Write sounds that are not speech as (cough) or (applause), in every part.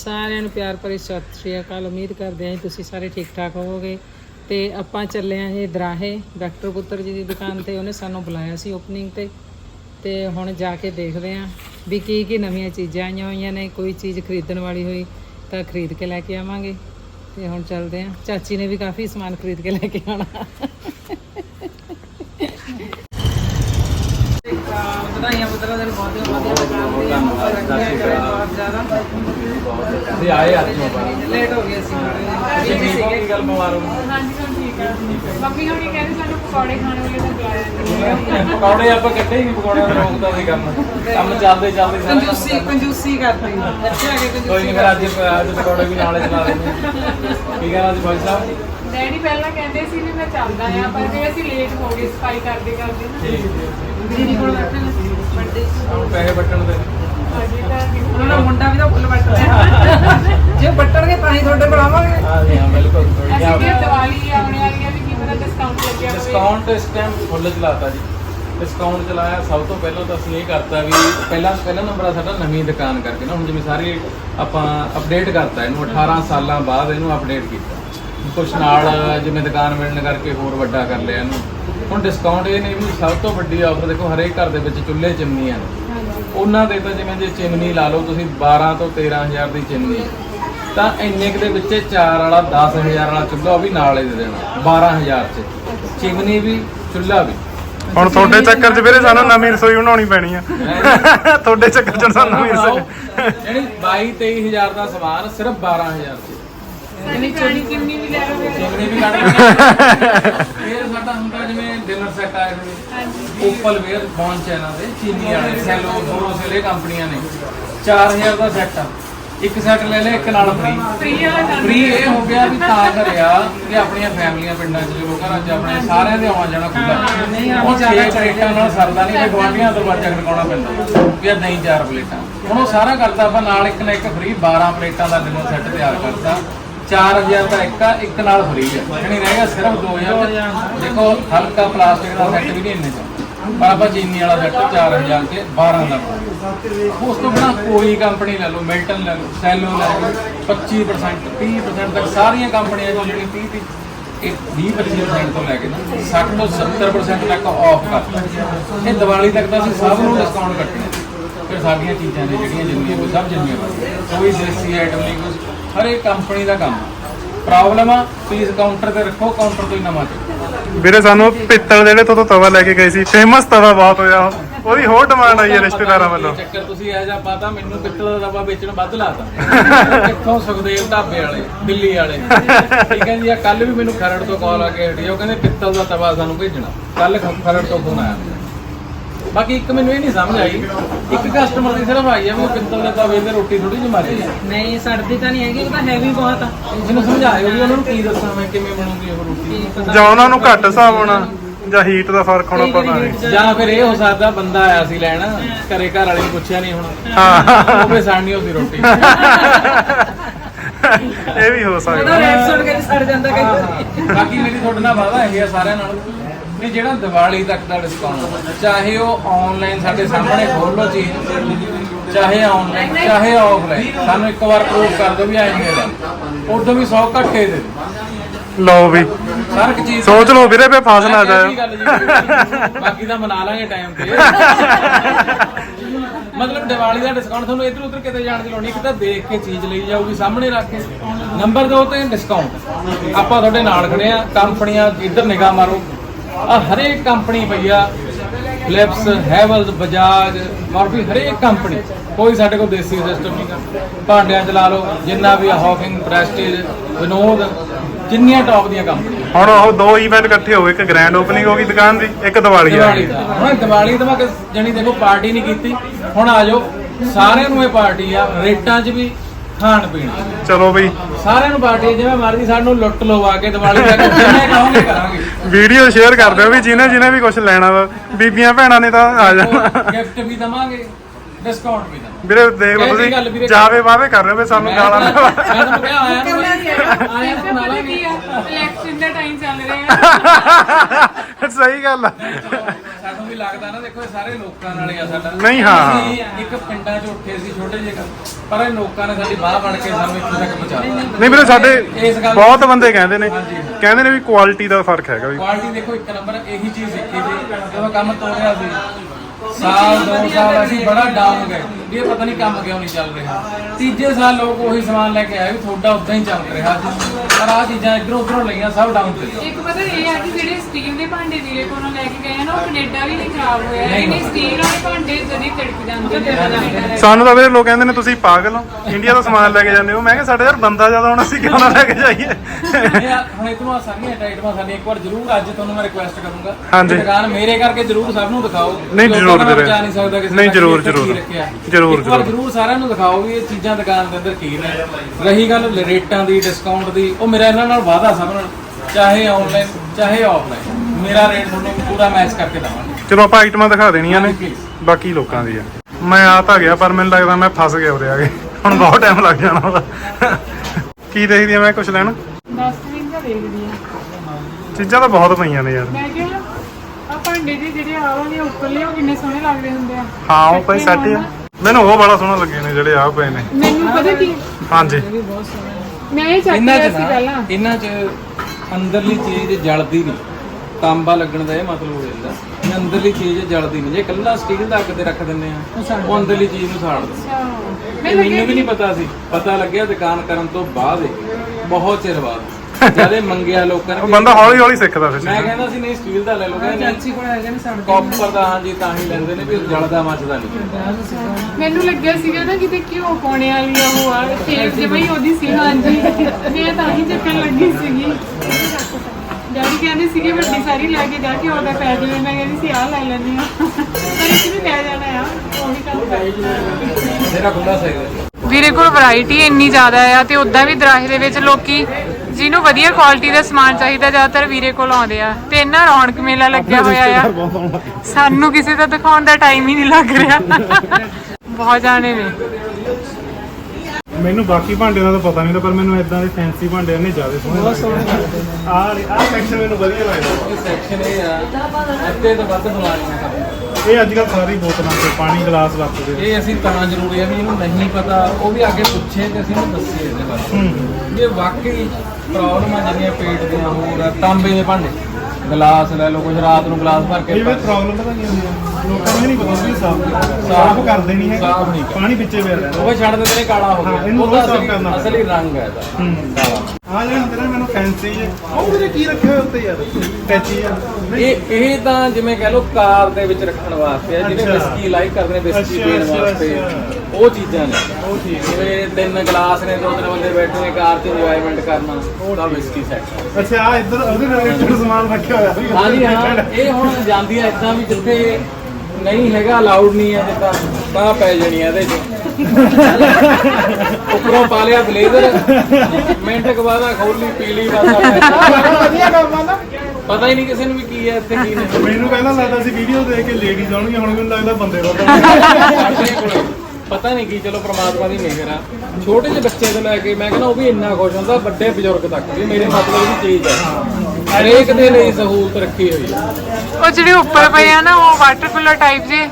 ਸਾਰਿਆਂ ਨੂੰ ਪਿਆਰ ਭਰੀ ਸਤਿ ਸ਼੍ਰੀ ਅਕਾਲ। ਉਮੀਦ ਕਰਦੇ ਹਾਂ ਜੀ ਤੁਸੀਂ ਸਾਰੇ ਠੀਕ ਠਾਕ ਹੋਵੋਗੇ। ਤੇ ਆਪਾਂ ਚੱਲੇ ਆਂ ਇਹ ਦਰਾਹੇ। ਡਾਕਟਰ ਪੁੱਤਰ ਜੀ ਦੀ ਦੁਕਾਨ ਤੇ ਉਹਨੇ ਸਾਨੂੰ ਬੁਲਾਇਆ ਸੀ ਓਪਨਿੰਗ ਤੇ। ਤੇ ਹੁਣ ਜਾ ਕੇ ਦੇਖਦੇ ਆਂ ਵੀ ਕੀ ਕੀ ਨਵੀਆਂ ਚੀਜ਼ਾਂ ਆਈਆਂ ਹੋਈਆਂ ਨੇ। ਕੋਈ ਚੀਜ਼ ਖਰੀਦਣ ਵਾਲੀ ਹੋਈ ਤਾਂ ਖਰੀਦ ਕੇ ਲੈ ਕੇ ਆਵਾਂਗੇ। ਤੇ ਹੁਣ ਚੱਲਦੇ ਆਂ ਚਾਚੀ ਨੇ ਵੀ ਕਾਫੀ ਸਮਾਨ ਖਰੀਦ ਕੇ ਲੈ ਕੇ ਆਉਣਾ ਵਧਾਈਆਂ ਪੁੱਤਰਾਂ ਦੇ ਬਹੁਤ ਬਹੁਤ ਦੁਕਾਨ ਦੀਆਂ ਬਹੁਤ ਜ਼ਿਆਦਾ ਅਸੀਂ ਆਏ ਅੱਜ ਲੇਟ ਹੋ ਗਏ ਸੀ। ਕੀ ਗੱਲ ਬਿਮਾਰ ਹੋ ਹਾਂਜੀ। ਮੰਮੀ ਹੋਣੀ ਕਹਿੰਦੇ ਸਾਨੂੰ ਪਕੌੜੇ ਖਾਣੇ ਵਾਲੇ ਤਾਂ ਬੁਲਾਇਆ ਪਕੌੜੇ ਆਪਾਂ ਕੱਢੇ ਹੀ ਨਹੀਂ ਪਕੌੜਿਆਂ ਦਾ ਰੋਕਦਾ ਸੀ ਕੰਮ। ਕੰਮ ਚੱਲਦੇ ਚੱਲਦੇ ਸਾਰਾ ਕੰਜੂਸੀ ਕੰਜੂਸੀ ਕਰਦੀ ਅੱਛਾ ਆ ਕੇ ਕੋਈ ਨਹੀਂ ਫਿਰ ਅੱਜ ਅੱਜ ਪਕੌੜੇ ਵੀ ਨਾਲੇ ਚਲਾ ਲੈਂਦੇ ਕੀ ਕਹਿਣਾ ਜੀ ਭਾਈ ਸਾਹਿਬ? ਡੈਡੀ ਪਹਿਲਾਂ ਕਹਿੰਦੇ ਸੀ ਵੀ ਮੈਂ ਚੱਲਦਾ ਆ ਪਰ ਫਿਰ ਅਸੀਂ ਲੇਟ ਹੋ ਗਏ ਸਫ਼ਾਈ ਕਰਦੇ ਕਰਦੇ ਨਾ। ਠੀਕ ਠੀਕ ਦੀਦੀ ਕੋਲ ਬੈਠੇ ਨੇ। ਵੱਡੇ ਪੈਸੇ ਵੱਟਣ ਦੇ। ਤਾਂ ਉਹਨਾਂ ਦਾ ਮੁੰਡਾ ਵੀ ਤਾਂ ਫੁੱਲ ਵੱਟਦੇ ਜੇ ਵੱਟਣਗੇ ਤਾਂ ਹੀ ਤੁਹਾਡੇ ਕੋਲ ਆਵਾਂਗੇ। ਹਾਂ ਜੀ ਹਾਂ ਬਿਲਕੁਲ ਅਸੀਂ ਥੋੜੀ ਕਿ ਦੀਵਾਲੀ ਆਉਣੇ ਵਾਲੀ ਆ ਵੀ ਕੀ ਪਤਾ ਡਿਸਕਾਊਂਟ ਲੱਗਿਆ ਹੋਵੇ। ਡਿਸਕਾਊਂਟ ਇਸ ਟਾਈਮ ਫੁੱਲ ਚਲਾਤਾ ਜੀ। ਡਿਸਕਾਊਂਟ ਚਲਾਇਆ ਸਭ ਤੋਂ ਪਹਿਲਾਂ ਤਾਂ ਅਸੀਂ ਇਹ ਕਰਤਾ ਵੀ ਪਹਿਲਾ ਪਹਿਲਾ ਨੰਬਰ ਆ ਸਾਡਾ ਨਵੀਂ ਦੁਕਾਨ ਕਰਕੇ ਨਾ ਹੁਣ ਜਿਵੇਂ ਸਾਰੀ ਆਪਾਂ ਅਪਡੇਟ ਕਰਤਾ ਇਹਨੂੰ 18 ਸਾਲਾਂ ਬਾਅਦ ਇਹਨੂੰ ਅਪਡੇਟ ਕੀਤਾ। ਕੁਛ ਨਾਲ ਜਿਵੇਂ ਦੁਕਾਨ ਮਿਲਣ ਕਰਕੇ ਹੋਰ ਵੱਡਾ ਕਰ ਲਿਆ ਇਹਨੂੰ। ਹੁਣ ਡਿਸਕਾਊਂਟ ਇਹ ਨਹੀਂ ਵੀ ਸਭ ਤੋਂ ਵੱਡੀ ਆਫਰ ਦੇਖੋ ਹਰੇਕ ਘਰ ਦੇ ਵਿੱਚ ਚੁੱਲ੍ਹੇ ਚਿਮਨੀਆਂ ਨੇ। ਉਹਨਾਂ ਦੇ ਤਾਂ ਜਿਵੇਂ ਜੇ ਚਿਮਨੀ ਲਾ ਲਓ ਤੁਸੀਂ 12 ਤੋਂ 13000 ਦੀ ਚਿਮਨੀ ਤਾਂ ਇੰਨੇ ਕੁ ਦੇ ਵਿੱਚ ਚਾਰ ਵਾਲਾ 10000 ਵਾਲਾ ਚੁੱਲ੍ਹਾ ਉਹ ਵੀ ਨਾਲ ਹੀ ਦੇ ਦੇਣਾ 12000 ਚ। ਚਿਮਨੀ ਵੀ ਚੁੱਲ੍ਹਾ ਵੀ। ਹੁਣ ਤੁਹਾਡੇ ਚੱਕਰ 'ਚ ਵੀਰੇ ਸਾਨੂੰ ਨਵੀਂ ਰਸੋਈ ਬਣਾਉਣੀ ਪੈਣੀ ਆ। ਤੁਹਾਡੇ ਚੱਕਰ 'ਚ ਸਾਨੂੰ ਨਵੀਂ ਰਸੋਈ। ਯਾਨੀ 22 23000 ਦਾ ਸਮਾਨ ਸਿਰਫ 12000 ਚ। ਸਾਡੀ ਪੁਰਾਣੀ ਚਿਮਨੀ ਵੀ ਲੈ ਲਓ। ਚਿਮਨੀ ਵੀ ਕੱਢ ਲੈਣੀ ਇਹ ਸਾਡਾ ਹੁੰਦਾ ਜਿਵੇਂ ਡਿਨਰ ਸੈੱਟ ਆਏ ਹੋਏ ਓਪਲ ਵੇਅਰ ਬੌਨ ਚੈਨਲ ਦੇ ਚੀਨੀ ਵਾਲੇ ਸੈਲੋ ਦੋਰੋ ਸੇਲੇ ਕੰਪਨੀਆਂ ਨੇ। 4000 ਦਾ ਸੈੱਟ ਆ। ਇੱਕ ਸੈੱਟ ਲੈ ਲੈ ਇੱਕ ਨਾਲ ਫ੍ਰੀ ਫ੍ਰੀ ਵਾਲਾ ਚੱਲ ਫ੍ਰੀ ਇਹ ਹੋ ਗਿਆ ਵੀ ਤਾਂ ਕਰਿਆ ਕਿ ਆਪਣੀਆਂ ਫੈਮਲੀਆਂ ਪਿੰਡਾਂ 'ਚ ਜਦੋਂ ਘਰਾਂ 'ਚ ਆਪਣੇ ਸਾਰਿਆਂ ਦੇ ਆਉਣਾ ਜਾਣਾ ਖੁੱਲਾ ਉਹ ਛੇ ਪਲੇਟਾਂ ਨਾਲ ਸਰਦਾ ਨਹੀਂ ਵੀ ਗਵਾਂਢੀਆਂ ਤੋਂ ਦਰਵਾਜ਼ਾ ਖੜਕਾਉਣਾ ਪੈਂਦਾ। ਵੀ ਨਹੀਂ ਚਾਰ ਪਲੇਟਾਂ। ਹੁਣ ਉਹ ਸਾਰਾ ਕਰਤਾ ਆਪਾਂ ਨਾਲ ਇੱਕ ਨਾ ਇੱਕ ਫ੍ਰੀ 12 ਪਲੇਟਾਂ ਦਾ ਡਿਨਰ ਸੈੱਟ ਤਿਆਰ ਕਰਤਾ। 4000 ਦਾ ਇੱਕ ਇੱਕ ਨਾਲ ਫਰੀ ਹੈ ਯਾਨੀ ਰਹੇਗਾ ਸਿਰਫ 2000 ਚ। ਦੇਖੋ, ਹਲਕਾ ਪਲਾਸਟਿਕ ਦਾ ਸੈੱਟ ਵੀ ਨਹੀਂ ਇੰਨੇ ਚ ਪਰ ਆਪਾਂ ਚੀਨੀ ਵਾਲਾ ਸੈੱਟ 4000 ਤੇ 12 ਦਾ ਉਸ ਤੋਂ ਬਿਨਾ ਕੋਈ ਕੰਪਨੀ ਲੈ ਲਓ ਮਿਲਟਨ ਲੈ ਲਓ ਸੈਲੋ ਲੈ ਲਓ 25% 30% ਤੱਕ ਸਾਰੀਆਂ ਕੰਪਨੀਆਂ ਜੋ ਜਿਹੜੀ 30 ਦੀ ਇਹ 20-25% ਤੋਂ ਲੈ ਕੇ ਨਾ 60 ਤੋਂ 70% ਤੱਕ ਆਫ ਕਰਤਾ। ਇਹ ਦੀਵਾਲੀ ਤੱਕ ਤਾਂ ਅਸੀਂ ਸਭ ਨੂੰ ਡਿਸਕਾਊਂਟ ਕੱਟਣਾ। ਫਿਰ ਸਾਡੀਆਂ ਚੀਜ਼ਾਂ ਨੇ ਜਿਹੜੀਆਂ ਜਿੰਨੀਆਂ ਕੋਈ ਸਭ ਜਿੰਨੀਆਂ ਕੋਈ ਦੇਸੀ ਆਈਟਮ ਨਹੀਂ ਕੁਝ ਹਰ ਇੱਕ ਕੰਪਨੀ ਦਾ ਕੰਮ ਪ੍ਰੋਬਲਮ ਆ ਪਲੀਜ਼ ਕਾਊਂਟਰ ਤੇ ਰੱਖੋ ਕਾਊਂਟਰ ਤੋਂ ਹੀ ਨਵਾਂ ਚੁੱਕੋ ਵੀਰੇ ਸਾਨੂੰ ਪਿੱਤਲ ਜਿਹੜੇ ਤੋਂ ਤਵਾ ਲੈ ਕੇ ਗਏ ਸੀ ਫੇਮਸ ਤਵਾ ਬਹੁਤ ਹੋਇਆ। ਉਹ। ਉਹਦੀ ਹੋਰ ਡਿਮਾਂਡ ਆਈ ਹੈ ਰਿਸ਼ਤੇਦਾਰਾਂ ਵੱਲੋਂ। ਚੱਕਰ ਤੁਸੀਂ ਇਹ ਜਿਹਾ ਪਤਾ ਮੈਨੂੰ ਪਿੱਤਲ ਦਾ ਦਵਾ ਵੇਚਣ ਵੱਧ ਲਾਤਾ। (laughs) ਕਿੱਥੋਂ ਸੁਖਦੇਵ ਢਾਬੇ ਵਾਲੇ ਦਿੱਲੀ ਵਾਲੇ? ਠੀਕ ਹੈ ਜੀ ਆ ਕੱਲ ਵੀ ਮੈਨੂੰ ਖਰੜ ਤੋਂ ਕਾਲ ਆ ਕੇ ਹਟੀ ਉਹ ਕਹਿੰਦੇ ਪਿੱਤਲ ਦਾ ਤਵਾ ਸਾਨੂੰ ਭੇਜਣਾ। ਕੱਲ ਖਰੜ ਤੋਂ ਫੋਨ ਆਇਆ। ਬਾਕੀ ਇੱਕ ਮੈਨੂੰ ਇਹ ਨਹੀਂ ਸਮਝ ਆਈ ਇੱਕ ਕਸਟਮਰ ਦੀ ਸਿਰਫ ਆਈ ਆ ਵੀ ਉਹ ਪਿੱਤਲ ਦੇ ਤਵੇ ਤੇ ਰੋਟੀ ਥੋੜੀ ਜਿਹੀ ਮਾਰੀ ਨਹੀਂ ਸੜਦੀ ਤਾਂ ਨਹੀਂ ਹੈਗੀ ਉਹ ਤਾਂ ਹੈਵੀ ਬਹੁਤ ਆ। ਜਿਹਨੂੰ ਸਮਝਾਇਓ ਵੀ ਉਹਨਾਂ ਨੂੰ ਕੀ ਦੱਸਾਂ ਮੈਂ ਕਿਵੇਂ ਬਣੂਗੀ ਉਹ ਰੋਟੀ। ਜਾਂ ਉਹਨਾਂ ਨੂੰ ਘੱਟ ਹਿਸਾਬ ਹੋਣਾ ਜਾਂ ਹੀਟ ਦਾ ਫ਼ਰਕ ਹੋਣਾ ਪਤਾ ਨਹੀਂ। ਜਾਂ ਫਿਰ ਇਹ ਹੋ ਸਕਦਾ ਬੰਦਾ ਆਇਆ ਸੀ ਲੈਣ ਘਰੇ ਘਰ ਵਾਲੇ ਨੂੰ ਪੁੱਛਿਆ ਨਹੀਂ ਹੁਣ। ਹਾਂ। ਉਹ ਵੀ ਸਾਣੀ ਹੋਦੀ ਰੋਟੀ। ਇਹ ਵੀ ਹੋ ਉਹਦਾ ਸਕਦਾ ਰੇਟ ਸੁਣ ਕੇ ਸੜ ਜਾਂਦਾ ਕਈ ਵਾਰੀ ਬਾਕੀ ਮੇਰੀ ਤੁਹਾਡੇ ਨਾਲ ਵਾਦਾ ਹੈਗੀ ਆ ਸਾਰਿਆਂ ਨਾਲ। ਵੀ ਜਿਹੜਾ ਦੀਵਾਲੀ ਤੱਕ ਦਾ ਡਿਸਕਾਊਂਟ ਚਾਹੇ ਉਹ ਆਨਲਾਈਨ ਸਾਡੇ ਸਾਹਮਣੇ ਖੋਲ ਲਓ ਚੀਜ਼ ਚਾਹੇ ਆਨਲਾਈਨ ਚਾਹੇ ਆਫਲਾਈਨ ਸਾਨੂੰ ਇੱਕ ਵਾਰ ਪ੍ਰੂਵ ਕਰ ਦਿਓ ਵੀ ਐਂ ਮੇਰਾ ਉਦੋਂ ਵੀ 100 ਘੱਟੇ ਦੇ ਲਓ ਵੀ। ਹਰ ਇੱਕ ਚੀਜ਼ ਸੋਚ ਲਓ ਵੀਰੇ ਫੇ ਫਸ ਨਾ ਜਾਇਓ। ਬਾਕੀ ਤਾਂ ਮਨਾ ਲਾਂਗੇ ਟਾਈਮ ਤੇ। ਮਤਲਬ ਦੀਵਾਲੀ ਦਾ ਡਿਸਕਾਊਂਟ ਤੁਹਾਨੂੰ ਇੱਧਰ ਉੱਧਰ ਕਿਤੇ ਜਾਣ ਦੀ ਲੋੜ ਨਹੀਂ ਇੱਕ ਤਾਂ ਦੇਖ ਕੇ ਚੀਜ਼ ਲਈ ਜਾਊਗੀ ਸਾਹਮਣੇ ਰੱਖ ਕੇ। ਨੰਬਰ 2 ਤੇ ਡਿਸਕਾਊਂਟ ਆਪਾਂ ਤੁਹਾਡੇ ਨਾਲ ਖੜੇ ਆ ਕੰਪਨੀਆਂ ਇੱਧਰ ਨਿਗਾਹ ਮਾਰੋ। ਆ ਹਰੇਕ ਕੰਪਨੀ ਭਈਆ ਫਿਲਿਪਸ ਹੈਵਲਸ ਬਜਾਜ ਮਾਰਫੀ ਹਰੇਕ ਕੰਪਨੀ ਕੋਈ ਸਾਡੇ ਕੋਲ ਦੇਸੀ ਸਿਸਟਮ ਨਹੀਂ ਭਾਂਡਿਆਂ ਚ ਲਾ ਲਓ ਜਿੰਨਾ ਵੀ ਹਾਕਿੰਗ ਪ੍ਰੈਸਟੀਜ ਵਿਨੋਦ ਜਿੰਨੀਆਂ ਟੌਪ ਦੀਆਂ ਕੰਪਨੀਆਂ। ਹੁਣ ਉਹ ਦੋ ਇਵੈਂਟ ਇਕੱਠੇ ਹੋ ਗਏ ਇੱਕ ਗ੍ਰੈਂਡ ਓਪਨਿੰਗ ਹੋ ਗਈ ਦੁਕਾਨ ਦੀ ਇੱਕ ਦੀਵਾਲੀ ਆ ਗਈ। ਹੁਣ ਦੀਵਾਲੀ ਤਾਂ ਮੈਂ ਜਾਣੀ ਦੇਖੋ ਪਾਰਟੀ ਨਹੀਂ ਕੀਤੀ। ਹੁਣ ਆ ਜਾਓ ਸਾਰਿਆਂ ਨੂੰ ਇਹ ਪਾਰਟੀ ਆ ਰੇਟਾਂ 'ਚ ਵੀ ਖਾਣ ਪੀਣ। ਚਲੋ ਬਈ। ਸਾਰਿਆਂ ਨੂੰ ਪਾਰਟੀ ਆ, ਜਿਵੇਂ ਮਰਜ਼ੀ ਸਾਨੂੰ ਲੁੱਟ ਲਵਾ ਕੇ ਦੀਵਾਲੀ ਤੱਕ ਜਿੰਨੇ ਕਹੋਗੇ ਕਰਾਂਗੇ। ਵੀਡੀਓ ਸ਼ੇਅਰ ਕਰ ਦਿਓ ਵੀ ਜਿਹਨੇ ਜਿਹਨੇ ਵੀ ਕੁਝ ਲੈਣਾ ਵਾ ਬੀਬੀਆਂ ਭੈਣਾਂ ਨੇ ਤਾਂ ਆ ਜਾਣਾ। ਗਿਫਟ ਵੀ ਦਵਾਂਗੇ। ਡਿਸਕਾਊਂਟ ਵੀ ਦਿੰਦਾ ਵੀਰੇ ਦੇਖ ਲਓ ਕਿਹੜੀ ਗੱਲ ਤੁਸੀਂ ਵੀਰੇ? ਜਾਵੇ ਵਾਵੇ ਕਰ ਰਹੇ ਹੋ ਵੀ ਸਾਨੂੰ ਮੈਂ ਗਾਲਾਂ ਨਾ ਤਾਂ- ਮੈਂ ਤੁਹਾਨੂੰ ਕਿਹਾ ਆਇਆ ਨੂੰ ਆਇਆ? ਇੱਕ ਨੂੰ ਨਾਲ ਪਤਾ ਕੀ ਆ ਇਲੈਕਸ਼ਨ ਦਾ ਟਾਈਮ ਚੱਲ ਰਿਹਾ (laughs) ਸਹੀ ਗੱਲ ਆ। ਸਾਨੂੰ ਵੀ ਲੱਗਦਾ ਨਾ ਦੇਖੋ ਇਹ ਸਾਰੇ ਲੋਕਾਂ ਨਾਲ ਹੀ ਆ ਸਾਡਾ। ਨਹੀਂ, ਹਾਂ। ਅਸੀਂ ਇੱਕ ਪਿੰਡਾਂ 'ਚ ਉੱਠੇ ਸੀ ਛੋਟੇ ਜਿਹੇ ਘਰ, ਪਰ ਇਹ ਲੋਕਾਂ ਨੇ ਸਾਡੀ ਬਾਹ ਬਣ ਕੇ ਸਾਨੂੰ ਇੱਥੇ ਤੱਕ ਪਹੁੰਚਾਇਆ ਨਹੀਂ ਵੀਰੇ ਸਾਡੇ ਇਸ ਗੱਲ- ਬਹੁਤ ਬੰਦੇ ਕਹਿੰਦੇ ਨੇ। ਕਹਿੰਦੇ ਨੇ ਵੀ ਕੁਆਲਿਟੀ ਦਾ ਫ਼ਰਕ ਹੈਗਾ ਵੀ। ਕੁਆਲਿਟੀ ਦੇਖੋ ਇੱਕ ਨੰਬਰ ਇਹੀ ਚੀਜ਼ ਸਿੱਖੀ ਸੀ। ਜਦੋਂ ਕੰਮ ਤੋੜਿਆ ਸੀ ਸਾਲ ਦੋ ਸਾਲ ਅਸੀਂ ਬੜਾ ਡਾਊਨ ਗਏ। ਵੀ ਇਹ ਪਤਾ ਨਹੀਂ ਕੰਮ ਕਿਉਂ ਨਹੀਂ ਚੱਲ ਰਿਹਾ। ਤੀਜੇ ਸਾਲ ਲੋਕ ਉਹੀ ਸਮਾਨ ਲੈ ਕੇ ਆਏ ਵੀ ਤੁਹਾਡਾ ਉਦਾਂ ਹੀ ਚੱਲ ਰਿਹਾ। ਅੱਜ ਪਰ ਆਹ ਚੀਜ਼ਾਂ ਇਧਰੋਂ ਉਧਰੋਂ ਲਈਆਂ ਸਭ ਡਾਊਨ ਤੇ ਇੱਕ ਪਤਾ ਇਹ ਆ ਕਿ ਜਿਹੜੇ ਸਟੀਲ ਦੇ ਭਾਂਡੇ ਵੀਰੇ ਕੋਲੋਂ ਲੈ ਕੇ ਗਏ ਆ ਨਾ ਉਹ ਕੈਨੇਡਾ ਵੀ ਨਹੀਂ ਖਰਾਬ ਹੋਇਆ। ਇਹਨੇ ਸਟੀਲ ਵਾਲੇ ਭਾਂਡੇ ਜਦੀ ਤੜਕ ਜਾਂਦੇ ਸਾਨੂੰ ਤਾਂ ਵੀਰੇ ਲੋਕ ਕਹਿੰਦੇ ਨੇ ਤੁਸੀਂ ਪਾਗਲ ਹੋ। ਇੰਡੀਆ ਦਾ ਸਮਾਨ ਲੈ ਕੇ ਜਾਂਦੇ ਹੋ। ਮੈਂ ਕਿਹਾ ਸਾਡੇ ਯਾਰ ਬੰਦਾ ਜ਼ਿਆਦਾ ਹੁਣ ਅਸੀਂ ਕਿਉਂ ਨਾ ਲੈ ਕੇ ਜਾਈਏ? ਇਹ ਆ, ਹੁਣ ਇਧਰੋਂ ਆ ਸਾਰੀਆਂ ਆਈਟਮਾਂ ਸਾਡੀਆਂ ਇੱਕ ਵਾਰ ਜ਼ਰੂਰ ਅੱਜ ਤੁਹਾਨੂੰ ਮੈਂ ਰਿਕੁਐਸਟ ਕਰੂੰਗਾ। ਹਾਂਜੀ। ਇਹ ਦੁਕਾਨ ਮੇਰੇ ਕਰਕੇ ਜ਼ਰੂਰ ਸਭ ਨੂੰ ਦਿਖਾਓ। ਨਹੀਂ, ਜ਼ਰੂਰ ਵੀਰੇ। ਨਹੀਂ ਜ਼ਰੂਰ, ਜ਼ਰੂਰ। ਜ਼ਰੂਰ, ਇੱਕ ਵਾਰ ਜ਼ਰੂਰ। ਜ਼ਰੂਰ ਸਾਰਿਆਂ ਨੂੰ ਦਿਖਾਓ ਵੀ ਇਹ ਚੀਜ਼ਾਂ ਦੁਕਾਨ ਦੇ ਅੰਦਰ ਕੀ ਨੇ। ਰਹੀ ਗੱਲ ਰੇਟਾਂ ਦੀ ਡਿਸਕਾਊਂਟ ਦੀ ਉਹ ਮੇਰਾ ਇਹਨਾਂ ਨਾਲ ਵਾਅਦਾ ਸਭ ਨਾਲ ਚਾਹੇ ਆਨਲਾਈਨ ਚਾਹੇ ਆਫਲਾਈਨ ਮੇਰਾ ਰੇਟ ਤੁਹਾਨੂੰ ਪੂਰਾ ਮੈਚ ਕਰਕੇ ਦਵਾਂਗੇ। ਚਲੋ ਆਪਾਂ ਆਈਟਮਾਂ ਦਿਖਾ ਦੇਣੀਆਂ ਨੇ। ਬਾਕੀ ਲੋਕਾਂ ਦੀ ਆ ਮੈਂ ਆ ਤਾਂ ਗਿਆ ਪਰ ਮੈਨੂੰ ਲੱਗਦਾ ਮੈਂ ਫਸ ਗਿਆ ਉਰੇ ਆ ਕੇ। ਹੁਣ ਬਹੁਤ ਟਾਈਮ ਲੱਗ ਜਾਣਾ ਉਹਦਾ। ਕੀ ਦੇਖਦੀ ਆ ਮੈਂ ਕੁਝ ਲੈਣਾ? 10 ਮਿੰਟ ਦਾ ਦੇਖਦੀ ਆ। ਚੀਜ਼ਾਂ ਤਾਂ ਬਹੁਤ ਪਈਆਂ ਨੇ ਯਾਰ। ਮੈਂ ਕਿਹਾ ਆ ਭਾਂਡੇ ਜੀ ਜਿਹੜੇ ਆ ਵਾਲੇ ਉੱਪਰਲੇ ਉਹ ਕਿੰਨੇ ਸੋਹਣੇ ਲੱਗਦੇ ਹੁੰਦੇ ਆ। ਹਾਂ ਉਹ ਪਈ ਸੈੱਟ ਆ। ਮੈਨੂੰ ਉਹ ਬੜਾ ਸੋਹਣਾ ਲੱਗੇ ਨੇ ਜਿਹੜੇ ਆ ਪਏ ਨੇ। ਮੈਨੂੰ ਪਤਾ ਕੀ? ਹਾਂਜੀ। ਮੈਂ ਇਹ ਚੱਕ ਇਹਨਾਂ ਲਿਆ ਚ ਸੀ ਨਾ ਪਹਿਲਾਂ। ਇਹਨਾਂ ਚ ਅੰਦਰਲੀ ਚੀਜ਼ ਜਲਦੀ ਨਹੀਂ। ਤਾਂਬਾ ਲੱਗਣ ਦਾ ਇਹ ਮਤਲਬ ਹੋ ਜਾਂਦਾ। ਇਹ ਅੰਦਰਲੀ ਚੀਜ਼ ਜਲਦੀ ਨਹੀਂ। ਜੇ ਕੱਲਾ ਸਟੀਲ ਦਾ ਅੱਗ ਤੇ ਰੱਖ ਦਿੰਦੇ ਆ ਉਹ ਅੰਦਰਲੀ ਚੀਜ਼ ਨੂੰ ਸਾੜ ਦਿੰਦੇ ਅੱਛਾ। ਮੈਨੂੰ ਵੀ ਨਹੀਂ ਪਤਾ ਸੀ। ਪਤਾ ਲੱਗਿਆ ਦੁਕਾਨ ਕਰਨ ਤੋਂ ਬਾਅਦ ਹੀ, ਬਹੁਤ ਚਿਰ ਬਾਅਦ। ਜਦ ਇਹ ਮੰਗਿਆ ਲੋਕਾਂ ਨੇ। ਬੰਦਾ ਹੌਲੀ ਹੌਲੀ ਸਿੱਖਦਾ ਫਿਰ। ਮੈਂ। ਕਹਿੰਦਾ ਸੀ ਨਹੀਂ ਸਟੀਲ ਦਾ ਲੈ ਲਓ। ਕਹਿੰਦੇ ਚਾਚੀ ਕੋਲ ਹੈਗੇ ਨੇ ਸਾਡੇ ਕਾਪਰ ਦਾ ਹਾਂਜੀ ਤਾਂ ਹੀ ਲੈਂਦੇ ਨੇ ਵੀ ਉਹ ਜਲਦਾ ਮੱਚਦਾ ਨਹੀਂ। ਮੈਨੂੰ ਲੱਗਿਆ ਸੀਗਾ ਨਾ ਕਿਤੇ ਘਿਓ ਪਾਉਣੇ ਵਾਲੀ ਆ ਉਹ ਆ ਸ਼ੇਪ ਜਿਵੇਂ ਹੀ ਉਹਦੀ ਸੀ ਹਾਂਜੀ। ਮੈਂ ਤਾਂ ਹੀ ਚੱਕਣ ਲੱਗੀ ਸੀਗੀ। ਡੈਡੀ ਕਹਿੰਦੇ ਸੀਗੇ ਵੱਡੀ ਸਾਰੀ ਲੈ ਕੇ ਜਾ ਕੇ ਉਹਦਾ ਪੈ ਜਾਵੇ। ਮੈਂ ਕਹਿੰਦੀ ਸੀ ਆਹ ਲੈ ਲੈਂਦੀ ਆ ਪਰ ਇਸ ਵੀ ਪੈ ਜਾਣਾ ਆ ਉਹੀ ਕੰਮ ਮੇਰਾ ਖੁੱਲਾ ਸਹੀ ਹੈ ਵੀਰੇ ਕੋਲ ਵੈਰਾਈਟੀ ਇੰਨੀ ਜ਼ਿਆਦਾ ਆ ਤੇ ਉਦਾਂ ਵੀ ਦਰਾਹੇ ਦੇ ਵਿੱਚ ਲੋਕੀ ਜਿਹਨੂੰ ਵਧੀਆ ਕੁਆਲਿਟੀ ਦਾ ਸਮਾਨ ਚਾਹੀਦਾ ਜ਼ਿਆਦਾਤਰ ਵੀਰੇ ਕੋਲ ਆਉਂਦੇ ਆ। ਤੇ ਇੰਨਾ ਰੌਣਕ ਮੇਲਾ ਲੱਗਿਆ ਹੋਇਆ ਆ। ਸਾਨੂੰ ਕਿਸੇ ਦਾ ਦਿਖਾਉਣ ਦਾ ਟਾਈਮ ਹੀ ਨਹੀਂ ਲੱਗ ਰਿਹਾ। ਬਹੁਤ ਜਾਣੇ ਨੇ। ਮੈਨੂੰ ਬਾਕੀ ਭਾਂਡਿਆਂ ਦਾ ਤਾਂ ਪਤਾ ਨਹੀਂ ਪਰ ਮੈਨੂੰ ਇਦਾਂ ਦੇ ਫੈਂਸੀ ਭਾਂਡੇ ਨੇ ਜ਼ਿਆਦਾ ਸੋਹਣੇ ਲੱਗਦੇ ਆਹ ਆਹ ਸੈਕਸ਼ਨ ਮੈਨੂੰ ਵਧੀਆ ਲੱਗਦਾ। ਸੈਕਸ਼ਨ ਇਹ ਆ। ਅੱਧੇ ਤੋਂ ਵੱਧ ਬਿਮਾਰੀਆਂ ਦਾ ਇਹ ਅੱਜ ਕੱਲ ਸਾਰੀ ਬੋਤਲਾਂ ਤੇ ਪਾਣੀ ਗਲਾਸ ਵਰਤਦੇ ਇਹ ਅਸੀਂ ਤਾਂ ਜ਼ਰੂਰੀ ਆ ਵੀ ਇਹਨੂੰ ਨਹੀਂ ਪਤਾ ਉਹ ਵੀ ਅੱਗੇ ਪੁੱਛੇ ਤੇ ਅਸੀਂ ਉਹਨੂੰ ਦੱਸੀਏ ਇਹਦੇ ਬਾਰੇ। ਹੂੰ। ਇਹ ਵਾਕਈ ਪ੍ਰੋਬਲਮਾਂ ਜਿਹੜੀਆਂ ਪੇਟ ਦੀਆਂ ਹੋਰ ਆ, ਤਾਂਬੇ ਦੇ ਭਾਂਡੇ ਗਲਾਸ ਲੈ ਲਓ ਕੁਝ ਰਾਤ ਨੂੰ ਗਲਾਸ ਭਰ ਕੇ ਇਹ ਵੀ ਪ੍ਰੋਬਲਮ ਪਤਾ ਕੀ ਹੁੰਦੀ। ਆ ਲੋਕਾਂ ਨੂੰ ਇਹ ਨਹੀਂ ਪਤਾ ਵੀ ਸਾਫ਼ ਸਾਫ਼ ਕਰਦੇ ਨਹੀਂ ਹੈ ਸਾਫ਼ ਨਹੀਂ। ਪਾਣੀ ਵਿੱਚੇ ਪਿਆ ਰਹਿੰਦਾ। ਉਹ ਛੱਡ ਦਿੰਦੇ ਨੇ ਕਾਲਾ ਹੋ ਹਾਂ, ਗਿਆ। ਇਹਨੂੰ ਸਾਫ਼ ਅਸਲੀ- ਕਰਨਾ ਪੈਂਦਾ। ਅਸਲੀ ਰੰਗ ਹੈ ਇਹਦਾ। ਹੂੰ। ਕਾਲਾ। ਆ ਜਿਹੜਾ ਹੁੰਦਾ ਨਾ ਮੈਨੂੰ ਫੈਂਸੀ ਜੇ ਉਹ ਵੀਰੇ ਕੀ ਰੱਖਿਆ ਹੋਇਆ ਉੱਤੇ ਯਾਰ? ਟੈਚੀ ਆ। ਨਹੀਂ। ਇਹ ਇਹ ਤਾਂ ਜਿਵੇਂ ਕਹ ਲਓ ਕਾਰ ਦੇ ਵਿੱਚ ਰੱਖਣ ਵਾਸਤੇ ਆ ਜਿਹੜੇ ਅੱਛਾ। ਵਿਸਕੀ ਲਾਈਕ ਕਰਦੇ ਨੇ ਵਿਸਕੀ ਅੱਛਾ, ਪੀਣ ਅੱਛਾ, ਵਾਸਤੇ। ਅੱਛਾ। ਉਹ ਚੀਜ਼ਾਂ ਨੇ। ਉਹ ਠੀਕ ਜਿਵੇਂ ਤਿੰਨ ਗਲਾਸ ਨੇ ਦੋ ਤਿੰਨ ਬੰਦੇ ਬੈਠੇ ਨੇ ਕਾਰ 'ਚ ਇੰਜੋਇਮੈਂਟ ਕਰਨਾ ਉਹਦਾ ਵਿਸਕੀ ਸੈਕਸ਼ਨ ਅੱਛਾ ਆ ਇੱਧਰ ਉਹਦੇ ਰਿਲੇਟਡ ਸਮਾਨ ਰੱਖਿਆ ਹੋਇਆ। ਵੀ ਹਾਂਜੀ ਹਾਂ। ਇਹ ਹੁਣ ਜਾਂਦੀ ਆ ਇਦਾਂ ਵੀ ਜਿੱਥੇ ਨਹੀਂ ਹੈਗਾ ਅਲਾਉਡ ਨਹੀਂ ਹੈ ਜਿੱਦਾਂ ਤਾਂ ਪੈ ਜਾਣੀ ਆ ਇਹਦੇ 'ਚ। ਉੱਪਰੋਂ ਪਾ ਲਿਆ ਬਲੇਜ਼ਰ। ਮਿੰਟ ਕੁ ਬਾਅਦ ਆ ਖੋਲੀ ਪੀਲੀ ਵਾਸਾ ਵਧੀਆ ਕੰਮ ਆ ਨਾ। ਪਤਾ ਹੀ ਨਹੀਂ ਕਿਸੇ ਨੂੰ ਵੀ ਕੀ ਹੈ ਇੱਥੇ ਕੀ ਨਹੀਂ। ਮੈਨੂੰ ਪਹਿਲਾਂ ਲੱਗਦਾ ਸੀ ਵੀਡੀਓ ਦੇਖ ਕੇ ਲੇਡੀਜ਼ ਆਉਣਗੀਆਂ ਹੁਣ ਮੈਨੂੰ ਲੱਗਦਾ ਬੰਦੇ ਰੋਦਾ ਸਾਡੇ ਕੋਲੇ ਪਤਾ ਨਹੀਂ ਕੀ ਚਲੋ ਪ੍ਰਮਾਤਮਾ ਦੀ ਮਿਹਰ ਆ। ਛੋਟੇ ਜਿਹੇ ਬੱਚੇ ਤੋਂ ਲੈ ਕੇ ਮੈਂ ਕਹਿੰਦਾ ਉਹ ਵੀ ਇੰਨਾ ਖੁਸ਼ ਹੁੰਦਾ ਵੱਡੇ ਬਜ਼ੁਰਗ ਤੱਕ ਵੀ ਮੇਰੇ ਮਤਲਬ ਦੀ ਚੀਜ਼ ਹੈ ਹਰੇਕ ਦੇ ਲਈ ਸਹੂਲਤ ਰੱਖੀ ਹੋਈ ਹੈ। ਉਹ ਜਿਹੜੇ ਉੱਪਰ ਪਏ ਆ ਨਾ ਉਹ ਵਾਟਰ ਕੂਲਰ ਟਾਈਪ ਜੇ।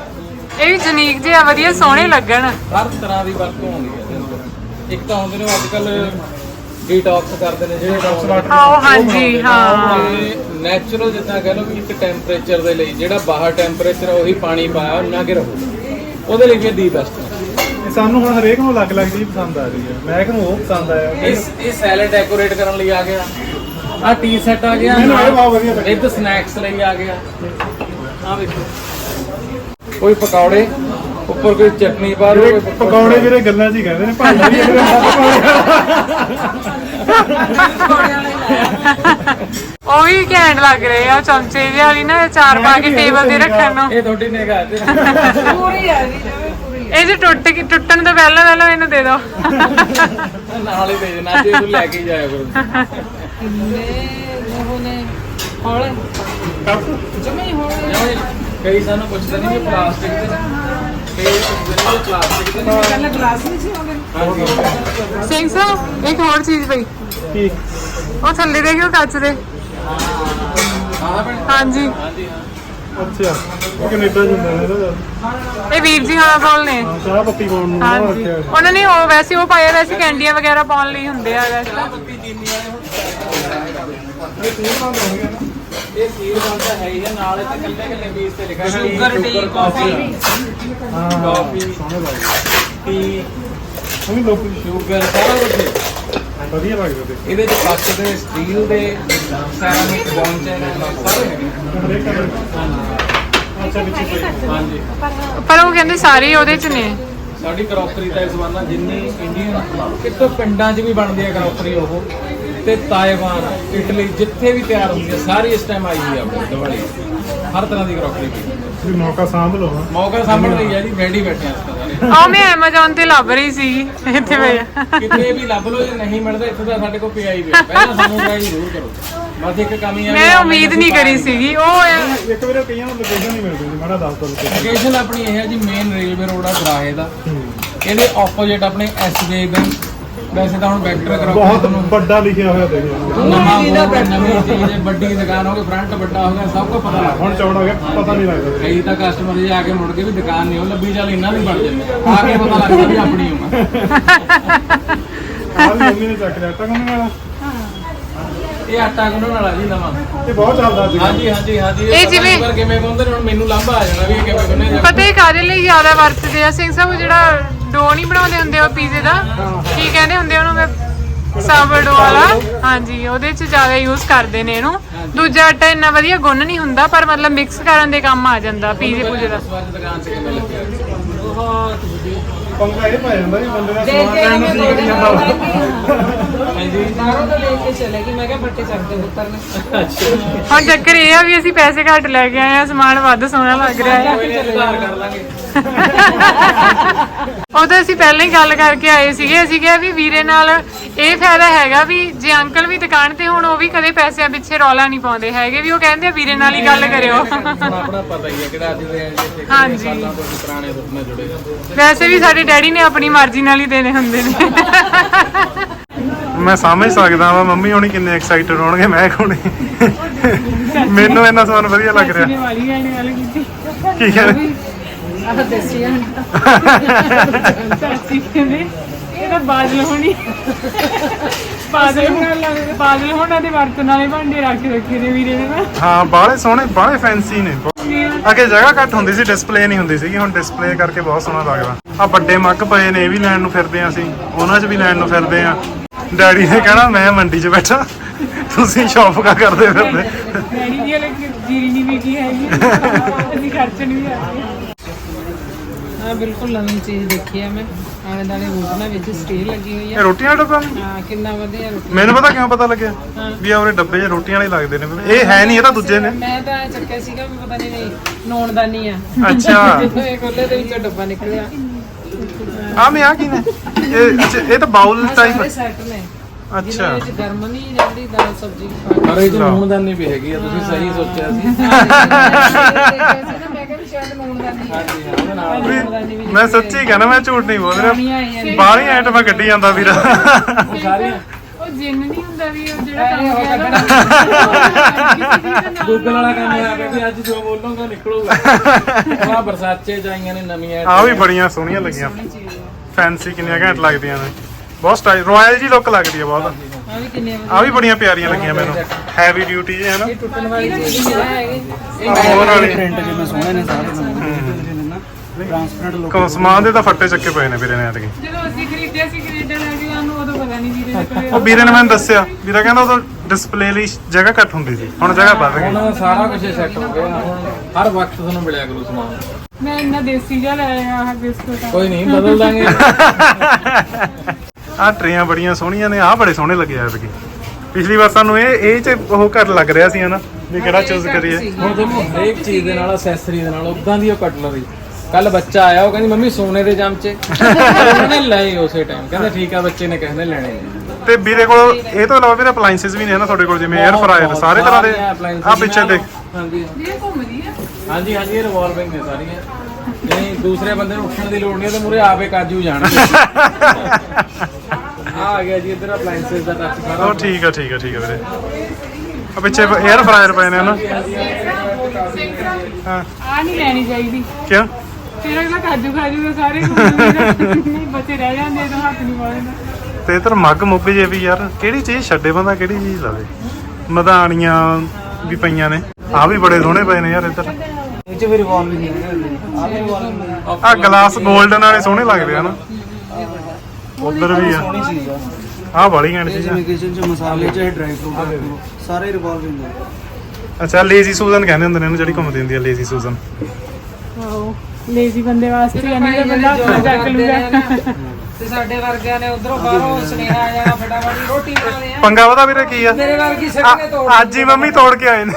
ਇਹ ਵੀ ਯੂਨੀਕ ਜੇ ਆ ਵਧੀਆ ਸੋਹਣੇ ਲੱਗਣ। ਹਰ ਤਰ੍ਹਾਂ ਦੀ ਵਰਤੋਂ ਹੁੰਦੀ ਹੈ। ਇਹਦੇ ਅੰਦਰ। ਇੱਕ ਤਾਂ ਹੁੰਦੇ ਨੇ ਅੱਜ ਕੱਲ ਡੀਟੌਕਸ ਕਰਦੇ ਨੇ ਜਿਹੜੇ ਡਾਕਟਰ ਆਓ ਹਾਂਜੀ ਹਾਂ। ਨੈਚੁਰਲ ਜਿੱਦਾਂ ਕਹ ਲਓ ਵੀ ਇੱਕ ਟੈਂਪਰੇਚਰ ਦੇ ਲਈ ਜਿਹੜਾ ਬਾਹਰ ਟੈਂਪਰੇਚਰ ਉਹੀ ਪਾਣੀ ਪਾਇਆ ਉਹਨਾਂ ਕੇ ਰਹੋ। ਉਹਦੇ ਲਈ ਵੀ ਇਹ ਦੀ ਬੈਸਟ ਹੈ। ਸਾਨੂੰ ਹੁਣ ਹਰੇਕ ਨੂੰ ਅਲੱਗ ਅਲੱਗ ਚੀਜ਼ ਪਸੰਦ ਆ ਰਹੀ ਹੈ। ਮੈਂ ਕਿਹਨੂੰ ਉਹ ਪਸੰਦ ਆਇਆ। ਇਸ ਇਹ ਸੈਲਡ ਡੈਕੋਰੇਟ ਕਰਨ ਲਈ ਆ ਗਿਆ। ਆ ਟੀ ਸੈਟ ਆ ਗਿਆ। ਮੈਨੂੰ ਇਹ ਬਹੁਤ ਵਧੀਆ ਲੱਗਿਆ। ਇੱਕ ਸਨੈਕਸ ਲਈ ਆ ਗਿਆ। ਆ ਵੇਖੋ। ਕੋਈ ਪਕੌੜੇ ਉੱਪਰ ਕੋਈ ਚਟਨੀ ਪਾ ਕੋਈ ਪਕੌੜੇ ਵੀਰੇ ਗੱਲਾਂ ਹੀ ਕਹਿੰਦੇ ਨੇ ਭਾਂਡਾ ਵੀ ਵੀਰੇ ਉਹ ਵੀ ਘੈਂਟ ਲੱਗ ਰਹੇ ਆ ਚਮਚੇ ਜਿਹੇ ਵਾਲੀ ਨਾ ਚਾਰ ਪਾ ਕੇ ਟੇਬਲ ਤੇ ਰੱਖਣ ਨੂੰ। ਇਹ ਤੁਹਾਡੀ ਨਿਗਾਹ ਤੇ ਇਹ ਜੇ ਟੁੱਟ ਕੇ ਟੁੱਟਣ ਤੋਂ ਪਹਿਲਾਂ ਪਹਿਲਾਂ ਇਹਨੂੰ ਦੇ ਦਿਓ। ਨਾਲ ਹੀ ਦੇ ਦੇਣਾ ਜੇ ਤੂੰ ਲੈ ਕੇ ਜਾਇਆ ਕਰੋ। ਕਿੰਨੇ ਉਹ ਨੇ ਹੌਲੇ ਜਮੇ ਹੀ ਹੌਲੇ ਜਿਵੇਂ ਕਈ ਸਾਨੂੰ ਪੁੱਛਦੇ ਨੇ ਕਿ ਪਲਾਸਟਿਕ ਦੇ ਨੇ। ਤੇ ਜਿਹੜੇ ਪਲਾਸਟਿਕ ਦੇ ਪਹਿਲਾਂ ਗਲਾਸ ਨਹੀਂ ਸੀ ਆਉਂਦੇ ਹਾਂਜੀ। ਸਿੰਘ ਸਾਹਿਬ ਇੱਕ ਹੋਰ ਚੀਜ਼ ਪਈ ਕੀ ਉਹ ਥੱਲੇ ਦੇਖਿਓ ਕੱਚ ਦੇ ਆਹ ਭੈਣ ਹਾਂਜੀ ਹਾਂਜੀ ਹਾਂ ਅੱਛਾ। ਉਹ ਕੈਨੇਡਾ ਜਿੰਦਾ ਨੇ ਨਾ ਇਹ ਵੀਰ ਜੀ ਹਾਂ ਕੋਲ ਨੇ। ਹਾਂ ਚਾਹ ਪੱਤੀ ਪਾਉਣ ਨੂੰ ਨਾ ਹਾਂਜੀ। ਰੱਖਿਆ ਹੋਇਆ। ਉਹਨਾਂ ਨੇ ਉਹ ਵੈਸੇ ਉਹ ਪਾਇਆ ਵੈਸੇ ਕੈਂਡੀਆਂ ਵਗੈਰਾ ਪਾਉਣ ਲਈ ਹੁੰਦੇ ਆ ਵੈਸੇ। ਤਾਂ। ਪੱਤੀ ਚੀਨੀ ਵਾਲੇ ਹੁਣ ਇਹ ਸੀਲ ਬਣਦਾ ਹੈ ਹੀ ਆ, ਨਾਲ ਇੱਥੇ ਕੱਲੇ ਕੱਲੇ ਪੀਸ ਤੇ ਲਿਖਿਆ ਸ਼ੂਗਰ ਟੀ ਕਾਫੀ ਹਾਂ ਕਾਫੀ ਸੋਹਣੇ ਲੱਗਦੇ ਟੀ ਵੀ ਲੋਕ ਸ਼ੂਗਰ ਸਾਰਾ ਕੁਝ ਹੈ। ਵਧੀਆ ਲੱਗਦੇ ਤੇ ਇਹਦੇ ਚ ਕੱਚ ਦੇ ਸਟੀਲ ਦੇ ਸੈਰਾਮਿਕ ਬੌਂਚੇ ਨੇ ਸਾਰੇ ਹੈਗੇ। ਹਰੇਕ ਕਲਰ ਅੱਛਾ ਵਿੱਚ ਹਾਂਜੀ। ਪਰ ਉਹ ਕਹਿੰਦੇ ਸਾਰੇ ਉਹਦੇ ਚ ਨੇ। ਸਾਡੀ ਕਰੋਕਰੀ ਤਾਂ ਇਸ ਵਾਰ ਨਾ ਜਿੰਨੀ ਇੰਡੀਅਨ ਕਿਤੋਂ ਪਿੰਡਾਂ 'ਚ ਵੀ ਬਣਦੀ ਹੈ ਕਰੋਕਰੀ ਉਹ। ਤੇ ਤਾਇਵਾਨ ਇਟਲੀ ਜਿੱਥੇ ਵੀ ਤਿਆਰ ਹੁੰਦੀ ਹੈ ਸਾਰੀ ਇਸ ਟਾਈਮ ਆਈ ਹੋਈ ਆ ਆਪਣੀ ਦਿਵਾਲੀ ਹਰ ਤਰ੍ਹਾਂ ਦੀ ਕਰੋਕਰੀ ਪਈ। ਵੀ ਮੌਕਾ ਸਾਂਭ ਲਓ ਹਾਂ। ਮੌਕਾ ਸਾਹਮਣੇ ਲਈ ਹੈ ਜੀ ਰੈਡੀ ਬੈਠੇ ਆ ਇਸ ਤਰ੍ਹਾਂ ਆਹ ਮੈਂ Amazon ਤੇ ਲੱਭ ਰਹੀ ਸੀ ਇੱਥੇ ਪਿਆ ਕਿਤੇ ਵੀ ਲੱਭ ਲਓ ਜੇ ਨਹੀਂ ਮਿਲਦਾ ਇੱਥੇ ਤਾਂ ਸਾਡੇ ਕੋਲ ਪਿਆ ਹੀ ਪਿਆ ਪਹਿਲਾਂ ਸਾਨੂੰ ਟਰਾਈ ਜ਼ਰੂਰ ਕਰੋ। ਬਸ ਇੱਕ ਕਮੀ ਆ ਮੈਂ ਉਮੀਦ ਨਹੀਂ ਕਰੀ ਸੀਗੀ ਉਹ ਇਹ- ਇੱਕ ਵਾਰ ਕਈਆਂ ਨੂੰ ਲੋਕੇਸ਼ਨ ਨਹੀਂ ਮਿਲਦੀ ਮਾੜਾ ਦੱਸ ਦੋ ਲੋਕੇਸ਼ਨ ਲੋਕੇਸ਼ਨ ਆਪਣੀ ਇਹ ਹੈ ਜੀ ਮੇਨ ਰੇਲਵੇ ਰੋਡ ਆ ਗਰਾਹੇ ਦਾ। ਇਹਦੇ ਆਪੋਜ਼ਿਟ ਆਪਣੇ ਐਸਬੀਆਈ ਬੈਂਕ ਵੈਸੇ ਤਾਂ ਹੁਣ ਵੈਕਟਰ ਕਰੋ ਬਹੁਤ ਵੱਡਾ ਲਿਖਿਆ ਹੋਇਆ ਦੇਖੋ। ਨਵਾਂ ਬੋਰਡ ਨਵੀਂ ਚੀਜ਼ ਹੈ, ਵੱਡੀ ਦੁਕਾਨ ਹੋ ਗਈ ਫਰੰਟ ਵੱਡਾ ਹੋ ਗਿਆ ਸਭ ਕੁਝ ਪਤਾ ਲੱਗ ਹੁਣ ਚੌੜਾ ਹੋ ਗਿਆ ਪਤਾ ਨਹੀਂ ਲੱਗਦਾ। ਕਈ ਤਾਂ ਕਸਟਮਰ ਜੇ ਆ ਕੇ ਮੁੜ ਕੇ ਵੀ ਦੁਕਾਨ ਨਹੀਂ ਉਹ ਲੱਭੀ ਚੱਲ ਇਹਨਾਂ ਦੀ ਬਣ ਜਾਂਦੀ ਆ ਕੇ ਪਤਾ ਲੱਗਦਾ ਵੀ ਆਪਣੀ ਉਮਰ। ਆਹ ਵੀ ਮੰਮੀ ਨੇ ਚੱਕ ਲਿਆ ਆਟਾ ਗੁੰਨਣ ਵਾਲਾ? ਇਹ ਆਟਾ ਗੁੰਨਣ ਵਾਲਾ ਜੀ ਨਵਾਂ। ਇਹ ਬਹੁਤ ਚੱਲਦਾ ਅੱਜ ਕੱਲ੍ਹ। ਹਾਂਜੀ ਹਾਂਜੀ ਹਾਂਜੀ। ਇਹ ਜਿਵੇਂ- ਕਿਵੇਂ ਗੁੰਨਦੇ ਨੇ ਹੁਣ ਮੈਨੂੰ ਲੰਬਾ ਆ ਜਾਣਾ ਵੀ ਇਹ ਕਿਵੇਂ ਗੁੰਨੇ ਪਤਾ ਹੀ ਕਾਦੇ ਲਈ ਜ਼ਿਆਦਾ ਵਰਤਦੇ ਆ? ਸਿੰਘ ਸਾਹਿਬ ਜਿਹੜਾ ਡੋ ਨਹੀਂ ਬਣਾਉਂਦੇ ਹੁੰਦੇ ਉਹ ਪੀਜ਼ੇ ਦਾ? ਕੀ ਕਹਿੰਦੇ ਹੁੰਦੇ ਉਹਨੂੰ? ਮੈਂ ਸਾਵਰਡੋ ਵਾਲਾ। ਹਾਂਜੀ, ਉਹਦੇ ਚ ਜ਼ਿਆਦਾ ਯੂਜ਼ ਕਰਦੇ ਨੇ ਇਹਨੂੰ। ਦੂਜਾ ਆਟਾ ਇੰਨਾ ਵਧੀਆ ਗੁੰਨ ਨਹੀਂ ਹੁੰਦਾ, ਪਰ ਮਤਲਬ ਮਿਕਸ ਕਰਨ ਦੇ ਕੰਮ ਆ ਜਾਂਦਾ ਪੀਜ਼ੇ ਪੂਜੇ ਦਾ ਦੁਕਾਨ 'ਚ ਕਿਵੇਂ ਲੱਗਿਆ ਪੰਗਾ ਇਹ ਪੈ ਜਾਂਦਾ ਜੀ ਬੰਦੇ ਦਾ ਦੇਖ ਸਮਾਨ ਕੇ ਲੈਣ ਨੂੰ ਮੈਂ ਜੀ ਦੋ ਕਰੀ ਦਿਨ ਜਾਂਦਾ ਵਾ। ਹਾਂਜੀ। ਬਾਹਰੋਂ ਤਾਂ ਲੈ ਕੇ ਚਲੇ ਗਈ ਮੈਂ ਕਿਹਾ ਬੱਟੇ ਚੱਕਦੇ ਪੁੱਤਰ ਨੇ। ਹੁਣ ਚੱਕਰ ਇਹ ਆ ਵੀ ਅਸੀਂ ਪੈਸੇ ਘੱਟ ਲੈ ਕੇ ਆਏ ਆ ਸਮਾਨ ਵੱਧ ਸੋਹਣਾ ਲੱਗ ਰਿਹਾ ਹੈ। ਕੋਈ ਨਹੀਂ ਸੁਧਾਰ ਕਰ ਲਾਂਗੇ। ਉਹ ਤਾਂ ਅਸੀਂ ਪਹਿਲਾਂ ਹੀ ਗੱਲ ਕਰਕੇ ਆਏ ਸੀਗੇ। ਅਸੀਂ ਕਿਹਾ ਵੀ ਵੀਰੇ ਨਾਲ ਇਹ ਫਾਇਦਾ ਹੈਗਾ ਵੀ ਜੇ ਅੰਕਲ ਵੀ ਦੁਕਾਨ ਤੇ ਹੁਣ ਉਹ ਵੀ ਕਦੇ ਪੈਸਿਆਂ ਪਿੱਛੇ ਰੌਲਾ ਨਹੀਂ ਪਾਉਂਦੇ। ਹੈਗੇ ਵੀ ਉਹ ਕਹਿੰਦੇ ਆ ਵੀਰੇ ਨਾਲ ਹੀ ਗੱਲ ਕਰਿਓ। ਹੁਣ ਆਪਣਾ ਪਤਾ ਹੀ ਹੈ ਕਿਹੜਾ ਅੱਜ ਦੇ ਇੱਥੇ ਕਿੰਨੇ ਹਾਂਜੀ। ਸਾਲਾਂ ਤੋਂ ਅਸੀਂ ਪੁਰਾਣੇ ਦੁੱਖ ਨਾਲ ਜੁੜੇ ਹਾਂ ਵੈਸੇ ਵੀ ਸਾਡੇ ਡੈਡੀ ਨੇ ਆਪਣੀ ਮਰਜ਼ੀ ਨਾਲ ਹੀ ਦੇਣੇ ਹੁੰਦੇ ਨੇ। ਮੈਂ ਸਮਝ ਸਕਦਾ ਵਾ ਮੰਮੀ ਹੋਣੀ ਕਿੰਨੇ ਐਕਸਾਈਟਡ ਹੋਣਗੇ ਮੈਂ ਕੋਣੀ ਮੈਨੂੰ ਇਹਨਾਂ ਸਮਾਨ ਵਧੀਆ ਲੱਗ ਰਿਹਾ। ਨੇ ਵਾਲੀ ਗਾਣੇ ਵਾਲੀ ਕੀਤੀ ਕੀ ਕਹਿੰਦੇ ਆਹ ਦੇਸੀਆਂ ਚਾਚੀ ਕਹਿੰਦੇ ਇਹਦਾ ਬਾਦਲ ਹੋਣੀ। ਬਾਦਲ ਬਾਦਲ ਹੋਣਾ ਦੇ ਵਰਤਨ ਵਾਲੇ ਭਾਂਡੇ ਰੱਖ ਰੱਖੇ ਨੇ ਵੀਰੇ ਨੇ ਨਾ। ਹਾਂ ਬਾਹਲੇ ਸੋਹਣੇ ਬਾਹਲੇ ਫੈਂਸੀ ਨੇ। ਅੱਗੇ ਜਗ੍ਹਾ ਘੱਟ ਹੁੰਦੀ ਸੀ ਡਿਸਪਲੇ ਨਹੀਂ ਹੁੰਦੀ ਸੀਗੀ ਹੁਣ ਡਿਸਪਲੇ ਕਰਕੇ ਬਹੁਤ ਸੋਹਣਾ ਲੱਗਦਾ। ਆ ਵੱਡੇ ਮੱਗ ਪਏ ਨੇ ਇਹ ਵੀ ਲੈਣ ਨੂੰ ਫਿਰਦੇ ਆ ਅਸੀਂ। ਉਹਨਾਂ 'ਚ ਵੀ ਲੈਣ ਨੂੰ ਫਿਰਦੇ ਆ ਡੈਡੀ ਨੇ ਕਹਿਣਾ ਮੈਂ ਮੰਡੀ 'ਚ ਬੈਠਾ। ਤੁਸੀਂ ਸ਼ੌਪ ਕਾ ਕਰਦੇ ਫਿਰਦੇ? ਡੈਡੀ ਦੀ ਜੀਰੀ ਨਹੀਂ ਵਿਕੀ ਹੈਗੀ। ਅਸੀਂ ਖਰਚਣ ਵੀ ਆ ਗਏ। ਹਾਂ ਬਿਲਕੁਲ ਨਵੀਂ ਚੀਜ਼ ਦੇਖੀ ਆ ਮੈਂ। ਆਲੇ ਦਾਲੇ ਰੋਟਨਾ ਵਿੱਚ ਸਟੀਲ ਲੱਗੀ ਹੋਈ ਇਹ ਆ ਰੋਟੀਆਂ ਦਾ ਡੱਬਾ ਹਾਂ ਕਿੰਨਾ ਵਧੀਆ ਰੋਟੀ। ਮੈਨੂੰ ਪਤਾ ਕਿਉਂ ਪਤਾ ਲੱਗਿਆ? ਵੀ ਆ ਉਹਦੇ ਡੱਬੇ 'ਚ ਰੋਟੀਆਂ ਵਾਲੇ ਲੱਗਦੇ ਨੇ। ਇਹ ਹੈ ਨਹੀਂ ਇਹ ਤਾਂ ਦੂਜੇ ਨੇ। ਮੈਂ ਤਾਂ ਚੱਕਿਆ ਸੀਗਾ ਵੀ ਪਤਾ ਨਹੀਂ ਨਹੀਂ ਨੋਨਦਾਨੀ ਆ। ਅੱਛਾ। ਇਹ ਕੋਲੇ ਦੇ ਵਿੱਚੋਂ ਡੱਬਾ ਨਿਕਲਿਆ। ਆ ਮੈਂ ਆ ਕੀ ਨੇ? ਇਹ ਅੱਛਾ ਇਹ ਤਾਂ ਬਾਉਲ ਆਹ ਟਾਈਪ ਸਾਰੇ ਸੈੱਟ ਨੇ। ਅੱਛਾ। ਵਿੱਚ ਗਰਮ ਨਹੀਂ ਜਾਂਦੀ ਦਾਲ ਸਬਜ਼ੀ ਖਾ ਪਰ ਇਹ ਚ ਨੂਨਦਾਨੀ ਵੀ ਹੈਗੀ ਆ ਤੁਸੀਂ ਸਹੀ ਸੋਚਿਆ ਸੀ। ਮੈਂ ਕਿਹਾ ਵੀ ਸ਼ਾਇਦ ਨੋਨਦਾਨੀ ਆ ਹਾਂਜੀ ਹਾਂ ਉਹਦੇ ਨਾਲ ਨੋਨਦਾਨੀ ਵੀ ਮੈਂ ਸੱਚੀ ਕਹਿੰਦਾ ਮੈਂ ਝੂਠ ਨਹੀਂ ਬੋਲ ਰਿਹਾ। ਆਈਆਂ ਨੇ। ਬਾਹਲੀ ਆਈਟਮਾਂ ਕੱਢੀ ਜਾਂਦਾ ਵੀਰ। ਉਹ ਸਾਰੀਆਂ। ਉਹ ਜਿੰਨ ਨਹੀਂ ਹੁੰਦਾ ਵੀ ਉਹ ਜਿਹੜਾ ਕੰਮ ਉਹ ਕਰਦਾ ਗੂਗਲ ਵਾਲਾ ਕੰਮ ਆ ਗਿਆ ਵੀ ਅੱਜ ਜੋ ਬੋਲੋਗਾ ਨਿਕਲੂਗਾ। (laughs) ਆ ਬਰਸਾਚੇ ਚ ਆਈਆਂ ਨੇ ਨਵੀਆਂ ਆ ਵੀ ਬੜੀਆਂ ਸੋਹਣੀਆਂ ਲੱਗੀਆਂ। ਫੈਂਸੀ ਕਿੰਨੀਆਂ ਘੈਂਟ ਲੱਗਦੀਆਂ ਨੇ। ਬਹੁਤ ਸਟਾਈਲ ਰਾਇਲ ਜੀ ਲੁੱਕ ਲੱਗਦੀ ਹੈ ਬਹੁਤ। ਆ ਵੀ ਕਿੰਨੇ ਆ ਵੀ ਬੜੀਆਂ ਪਿਆਰੀਆਂ ਲੱਗੀਆਂ ਮੈਨੂੰ। ਹੈਵੀ ਡਿਊਟੀ ਜੇ ਹੈ ਨਾ। ਟੁੱਟਣ ਵਾਲੀ ਚੀਜ਼ ਨਹੀਂ ਹੈਗੀ ਆਹ ਹੋਰ ਵਾਲੀ। ਪ੍ਰਿੰਟ ਜਿਵੇਂ ਸੋਹਣੇ ਨੇ ਸਾਰੇ ਨਾ ਟ੍ਰਾਂਸਪੇਰੈਂਟ ਲੁੱਕ ਕੋ ਸਮਾਨ ਦੇ ਤਾਂ ਫੱਟੇ ਚੱਕੇ ਪਏ ਨੇ ਵੀਰੇ ਨੇ ਐਤਕੀ। ਜਦੋਂ ਅਸੀਂ ਖਰੀਦਿਆ ਸੀ ਕੈਨੇਡਾ ਲੈ ਕੇ ਸਾਨੂੰ ਉਦੋਂ ਪਤਾ ਨਹੀਂ ਵੀਰੇ ਦੇ ਕੋਲੇ। ਉਹ ਵੀਰੇ ਨੇ ਮੈਨੂੰ ਦੱਸਿਆ ਵੀਰਾ ਕਹਿੰਦਾ ਉਦੋਂ ਡਿਸਪਲੇ ਲਈ ਜਗ੍ਹਾ ਘੱਟ ਹੁੰਦੀ ਸੀ ਹੁਣ ਜਗ੍ਹਾ ਵੱਧ ਗਈ। ਹੁਣ ਸਾਰਾ ਕੁਝ ਸੈੱਟ ਹੋ ਗਿਆ। ਹਰ ਵਕਤ ਤੁਹਾਨੂੰ ਮਿਲਿਆ ਕਰੂ ਸਮਾਨ। ਮੈਂ ਇੰਨਾ ਦੇਸੀ ਜਿਹਾ ਲੈ ਆਇਆ ਆਹ ਬਿਸਕੁਟ। ਕੋਈ ਨਹੀਂ ਬਦਲ ਦਾਂਗੇ। (laughs) ਆ ਟਰੇਆਂ ਬੜੀਆਂ ਸੋਹਣੀਆਂ ਨੇ ਆ ਬੜੇ ਸੋਹਣੇ ਲੱਗੇ ਐਤਕੀ। ਪਿਛਲੀ ਵਾਰ ਸਾਨੂੰ ਇਹ ਇਹ ਚ ਉਹ ਕਰ ਲੱਗ ਰਿਹਾ ਸੀ ਹਨਾ ਵੀ ਕਿਹੜਾ ਚੂਜ਼ ਕਰੀਏ। ਹੁਣ ਤੁਹਾਨੂੰ ਹਰੇਕ ਚੀਜ਼ ਦੇ ਨਾਲ ਐਕਸੈਸਰੀ ਦੇ ਨਾਲ ਉਦਾਂ ਦੀ ਉਹ ਕਟਲਰੀ ਕੱਲ ਬੱਚਾ ਆਇਆ ਉਹ ਕਹਿੰਦੀ ਮੰਮੀ ਸੋਨੇ ਦੇ ਚਮਚੇ ਉਹਨੇ ਲਏ ਉਸੇ ਟਾਈਮ ਕਹਿੰਦਾ ਠੀਕ ਆ ਬੱਚੇ ਨੇ ਕਹਿੰਦੇ ਲੈਣੇ ਨੇ। ਤੇ ਵੀਰੇ ਕੋਲ ਇਹ ਤੋਂ ਇਲਾਵਾ ਵੀਰੇ ਅਪਲਾਈਐਂਸਸ ਵੀ ਨੇ ਨਾ ਤੁਹਾਡੇ ਕੋਲ ਜਿਵੇਂ 에ਅਰ ਫਰਾਇਰ ਸਾਰੇ ਤਰ੍ਹਾਂ ਦੇ। ਆ ਪਿੱਛੇ ਦੇਖ। ਹਾਂਜੀ। ਇਹ ਘੁੰਮਦੀ ਆ ਹਾਂਜੀ ਹਾਂਜੀ ਇਹ ਰਿਵੋਲਵਿੰਗ ਨੇ ਸਾਰੀਆਂ। ਨਹੀਂ ਦੂਸਰੇ ਬੰਦੇ ਨੂੰ ਉੱਠਣ ਦੀ ਲੋੜ ਨਹੀਂ ਉਹਦੇ ਮੂਰੇ ਆਪੇ ਕਾਜੂ ਜਾਣਗੇ। (laughs) ਆ ਆ ਗਿਆ ਜੀ ਇਧਰ ਅਪਲਾਈਐਂਸਸ ਦਾ ਟੱਚ ਸਾਰਾ। ਉਹ ਠੀਕ ਆ ਠੀਕ ਆ ਠੀਕ ਆ ਵੀਰੇ। ਆ ਪਿੱਛੇ 에ਅਰ ਫਰਾਇਰ ਪਏ ਨੇ ਨਾ ਹਾਂ। ਆ ਨਹੀਂ ਲੈਣੀ ਚਾਹੀਦੀ। ਕਿਉਂ? ਫਿਰ ਅਗਲਾ ਕਾਜੂ ਖਾਜੂ ਸਾਰੇ ਨਹੀਂ ਬੱਚੇ ਰਹਿ ਜਾਂਦੇ ਤਾਂ ਹੱਥ ਨਹੀਂ ਮਾਰਦਾ ਤੇ। ਇਧਰ ਮੱਗ ਮੁੱਗ ਜੇ ਵੀ ਯਾਰ ਕਿਹੜੀ ਚੀਜ਼ ਛੱਡੇ ਬੰਦਾ ਕਿਹੜੀ ਚੀਜ਼ ਲਵੇ? ਮਧਾਣੀਆਂ ਵੀ ਪਈਆਂ ਨੇ। ਆ ਵੀ ਬੜੇ ਸੋਹਣੇ ਪਏ ਨੇ ਯਾਰ ਇੱਧਰ। ਇਹ ਚ ਵੀ ਰਿਵੋਲਵਿੰਗ ਹੈ ਆ ਵੀ ਰਿਵੋਲਵਿੰਗ ਆ ਗਲਾਸ 골ਡਨ ਵਾਲੇ ਸੋਹਣੇ ਲੱਗਦੇ ਆ ਨਾ। ਉਧਰ ਵੀ ਆ। ਸੋਹਣੀ ਚੀਜ਼ ਆ। ਆ ਬੜੀ ਘੈਂਟ ਚੀਜ਼ ਆ ਜਿਵੇਂ ਕਿਚਨ ਚ ਮਸਾਲੇ ਚਾਹੇ ਡਰਾਈ ਫਰੂਟ ਸਾਰੇ ਰਿਵੋਲਵਿੰਗ ਹੈ ਅੱਛਾ ਲੇਜ਼ੀ ਸੂਜ਼ਨ ਕਹਿੰਦੇ ਹੁੰਦੇ ਨੇ ਇਹਨੂੰ ਜਿਹੜੀ ਘੁੰਮਦੀ ਹੁੰਦੀ ਆ ਲੇਜ਼ੀ ਸੂਜ਼ਨ ਆਹੋ ਲੇਜ਼ੀ ਬੰਦੇ ਵਾਸਤੇ ਨਹੀਂ ਤਾਂ ਬੰਦਾ ਆਪਣਾ ਚੱਕ ਲੂਗਾ। ਤੇ ਸਾਡੇ ਵਰਗਿਆਂ ਨੇ ਉਧਰੋਂ ਬਾਹਰੋਂ ਸੁਨੇਹਾ ਆ ਜਾਣਾ ਫਟਾਫਟ ਰੋਟੀ ਬਣਾਉਣੀ ਆ। ਪੰਗਾ ਪਤਾ ਵੀਰੇ ਕੀ ਆ? ਮੇਰੇ ਵਰਗੀ ਆ- ਸੱਜਣੇ ਤੋੜ ਅੱਜ ਹੀ ਮੰਮੀ ਤੋੜ ਕੇ ਆਏ ਨੇ।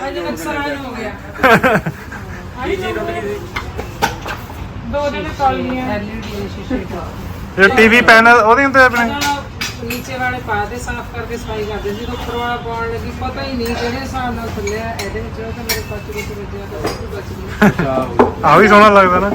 ਅੱਜ ਨੁਕਸਾਨ ਹੋ ਗਿਆ। ਦੋ ਦਿਨ ਕਾਲੀਆਂ ਐਲਈਡੀ ਸ਼ੀਸ਼ੇ ਦਾ ਇਹ ਟੀਵੀ ਪੈਨਲ ਉਹਦੇ ਹੁੰਦੇ ਆਪਣੇ? ਨੀਚੇ ਵਾਲੇ ਪਾ ਦੇ ਸਾਫ਼ ਕਰਕੇ ਸਫ਼ਾਈ ਕਰਦੇ ਸੀ। ਉੱਪਰ ਵਾਲਾ ਪਾਉਣ ਲੱਗੀ ਪਤਾ ਹੀ ਨਹੀਂ ਕਿਹੜੇ ਹਿਸਾਬ ਨਾਲ ਥੱਲਿਆ ਇਹਦੇ ਵਿੱਚ ਉਹ ਤਾਂ ਮੇਰੇ ਪੱਚ ਵਿੱਚ ਵੱਜਿਆ ਤਾਂ ਉਹ ਵੀ ਬਚ ਗਿਆ। ਆ ਵੀ ਸੋਹਣਾ ਲੱਗਦਾ ਨਾ।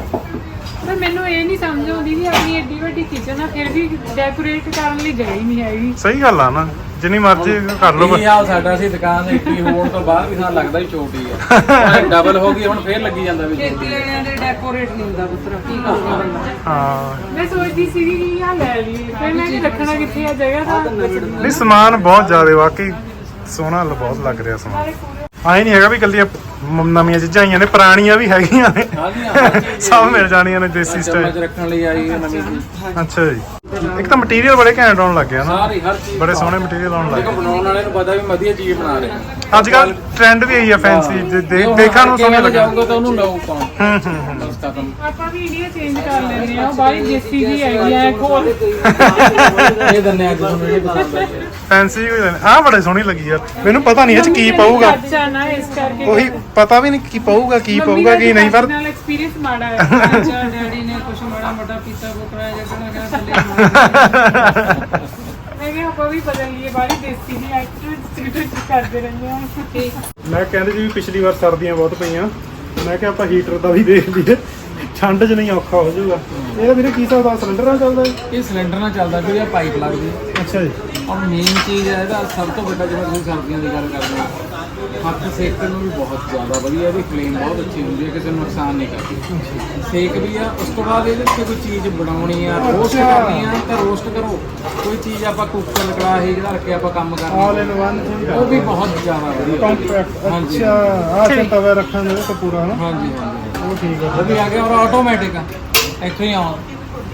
ਪਰ ਮੈਨੂੰ ਇਹ ਨਹੀਂ ਸਮਝ ਆਉਂਦੀ ਵੀ ਆਪਣੀ ਏਡੀ ਵੱਡੀ ਕਿਚਨ ਆ ਫਿਰ ਵੀ ਡੈਕੋਰੇਟ ਕਰਨ ਲਈ ਜਗ੍ਹਾ ਹੀ ਨਹੀਂ ਹੈਗੀ। ਸਹੀ ਗੱਲ ਆ ਨਾ। ਜਿੰਨੀ ਮਰਜ਼ੀ ਕਰ ਲਓ ਇਹ ਹਾਲ ਸਾਡਾ ਸੀ ਦੁਕਾਨ ਇੱਕੀ ਹੋਣ ਤੋਂ ਬਾਅਦ ਵੀ ਸਾਨੂੰ ਲੱਗਦਾ ਹੀ ਛੋਟੀ ਆ। (laughs) ਡਬਲ ਹੋ ਗਈ ਹੁਣ ਫੇਰ ਲੱਗੀ ਜਾਂਦਾ ਵੀ ਖੇਤੀ ਵਾਲਿਆਂ ਦੇ ਡੈਕੋਰੇਟ ਨਹੀਂ ਹੁੰਦਾ ਪੁੱਤਰ ਕੀ ਬੰਦਾ ਹਾਂ। ਮੈਂ ਸੋਚਦੀ ਸੀਗੀ ਕਿ ਆਹ ਲੈ ਲਈ ਫਿਰ ਮੈਂ ਕਿ ਰੱਖਣਾ ਕਿੱਥੇ ਆ ਜਗ੍ਹਾ ਤਾਂ ਨਹੀਂ ਸਮਾਨ ਬਹੁਤ ਜ਼ਿਆਦਾ ਵਾਕਈ ਸੋਹਣਾ ਲ- ਬਹੁਤ ਲੱਗ ਰਿਹਾ ਸਮਾਨ। ਆਏ ਨਹੀਂ ਹੈਗਾ ਵੀ ਕੱਲੀਆਂ ਮ- ਨਵੀਆਂ ਚੀਜ਼ਾਂ ਆਈਆਂ ਨੇ ਪੁਰਾਣੀਆਂ ਵੀ ਹੈਗੀਆਂ ਨੇ। ਹਾਂਜੀ ਹਰ ਚੀਜ਼ ਸਭ ਮਿਲ ਜਾਣੀਆਂ ਨੇ ਦੇਸੀ ਚਮਚ ਸਟਾਈਲ ਰੱਖਣ ਲਈ ਆਈ ਹੈ ਨਵੀਂ ਚੀਜ਼ ਅੱਛਾ ਜੀ। ਇੱਕ ਤਾਂ ਮਟੀਰੀਅਲ ਬੜੇ ਘੈਂਟ ਆਉਣ ਲੱਗ ਗਿਆ ਨਾ। ਸਾਰੀ ਹਰ ਚੀਜ਼। ਬੜੇ ਸੋਹਣੇ ਮਟੀਰੀਅਲ ਆਉਣ ਲੱਗ ਦੇਖੋ ਬਣਾਉਣ ਵਾਲੇ ਨੂੰ ਪਤਾ ਵੀ ਵਧੀਆ ਚੀਜ਼ ਬਣਾ ਰਹੇ ਆ ਅੱਜ ਕੱਲ ਟ੍ਰੈਂਡ ਵੀ ਇਹੀ ਆ ਫੈਂਸੀ ਦੇਖਣ ਨੂੰ ਸੋਹਣੇ ਲੱਗਣ ਜਾਊਗਾ ਤਾਂ ਉਹਨੂੰ ਲਓ ਕੌਣ ਹੂੰ ਹੂੰ ਹੂੰ। ਬਸ ਖਤਮ ਆਪਾਂ ਵੀ ਇੰਡੀਆ ਚੇਂਜ ਕਰ ਲੈਂਦੇ ਆ ਬਾਹਲੀ ਦੇਸੀ ਜੀ ਹੈਗੀ ਆ ਕੋਲ ਇਹ ਦੰਨੇ ਅੱਜ ਤੁਹਾਨੂੰ ਇਹ ਪਸੰਦ ਆਈ ਹੈ ਫੈਂਸੀ ਕੋਈ ਆ। ਬੜੇ ਸੋਹਣੀ ਲੱਗੀ ਯਾਰ ਮੈਨੂੰ ਪਤਾ ਨਹੀਂ ਇਹ ਚ ਕੀ ਪਊਗਾ। ਅੱਛਾ ਨਾ ਇਸ ਕਰਕੇ। ਉਹੀ ਪਤਾ ਵੀ ਨਹੀਂ ਕੀ ਪਊਗਾ ਕੀ ਪਊਗਾ ਕੀ ਨਹੀਂ ਪਰ ਨਾਲ ਐਕਸਪੀਰੀਅੰਸ ਮਾੜਾ ਹੈ। (laughs) ਅੱਛਾ ਡੈਡੀ ਨੇ ਕੁਛ ਮਾੜਾ ਮੋਟਾ ਪੀਤਾ ਬੁਕਰਾ ਜਿਹਾ ਕਹਿੰਦਾ ਥੱਲੇ ਮੈਂ ਕਿਹਾ ਆਪਾਂ ਵੀ ਬਦਲ ਲਈਏ ਬਾਹਲੀ ਦੇਸੀ ਜੀ ਐਕਟਿਵ ਕਰਦੇ ਰਹਿੰਦੇ ਆ ਮੈਂ ਕਹਿੰਦੇ ਜੀ ਪਿਛਲੀ ਵਾਰ ਸਰਦੀਆਂ ਬਹੁਤ ਪਈਆਂ। ਮੈਂ ਕਿਹਾ ਆਪਾਂ ਹੀਟਰ ਦਾ ਵੀ ਦੇਖ ਲਈਏ। ਠੰਡ 'ਚ ਨਹੀਂ ਔਖਾ ਹੋ ਜਾਊਗਾ। ਇਹਦਾ ਵੀਰੇ ਕੀ ਹਿਸਾਬ ਦਾ ਸਿਲੰਡਰ ਨਾਲ ਚੱਲਦਾ ਹੈ ਇਹ ਸਿਲੰਡਰ ਨਾਲ ਚੱਲਦਾ ਵੀ ਇਹ ਪਾਈਪ ਲੱਗਦੀ। ਹੈ ਅੱਛਾ ਜੀ। ਔਰ ਮੇਨ ਚੀਜ਼ ਹੈ ਇਹਦਾ ਸਭ ਤੋਂ ਵੱਡਾ ਤੁਸੀਂ ਸਰਦੀਆਂ ਦੀ ਗੱਲ ਕਰਦੇ ਹੋ। ਹੱਥ ਸੇਕਣ ਨੂੰ ਵੀ ਬਹੁਤ ਜ਼ਿਆਦਾ ਵਧੀਆ ਇਹਦੀ ਫਲੇਮ ਬਹੁਤ ਅੱਛੀ ਹੁੰਦੀ ਹੈ ਕਿਸੇ ਨੂੰ ਨੁਕਸਾਨ ਨਹੀਂ ਕਰਦੀ। ਸੇਕ ਵੀ ਆ ਉਸ ਤੋਂ ਬਾਅਦ ਇਹਦੇ ਤੇ ਕੋਈ ਚੀਜ਼ ਬਣਾਉਣੀ ਆ ਰੋਸਟ। ਕਰਨੀ ਆ ਤਾਂ ਰੋਸਟ ਕਰੋ। ਕੋਈ ਚੀਜ਼ ਆਪਾਂ ਕੁੱਕਰ ਕੜਾਹੀ ਜਿਹੜਾ ਰੱਖ ਕੇ ਆਪਾਂ ਕੰਮ ਆਲ ਕਰਨਾ ਇਨ ਵਨ ਉਹ ਵੀ ਬਹੁਤ ਜ਼ਿਆਦਾ ਵਧੀਆ। ਅੱਛਾ ਆਹ ਤੇ ਤਵੇ ਰੱਖਣ ਦੇ ਤਾਂ ਪੂਰਾ ਨਾ ਹਾਂਜੀ ਹਾਂਜੀ। ਉਹ ਠੀਕ ਆ। ਉਹ ਵੀ ਆ ਗਿਆ ਔਰ ਆਟੋਮੈਟਿਕ ਆ। ਇੱਥੋਂ ਹੀ ਆਉਂ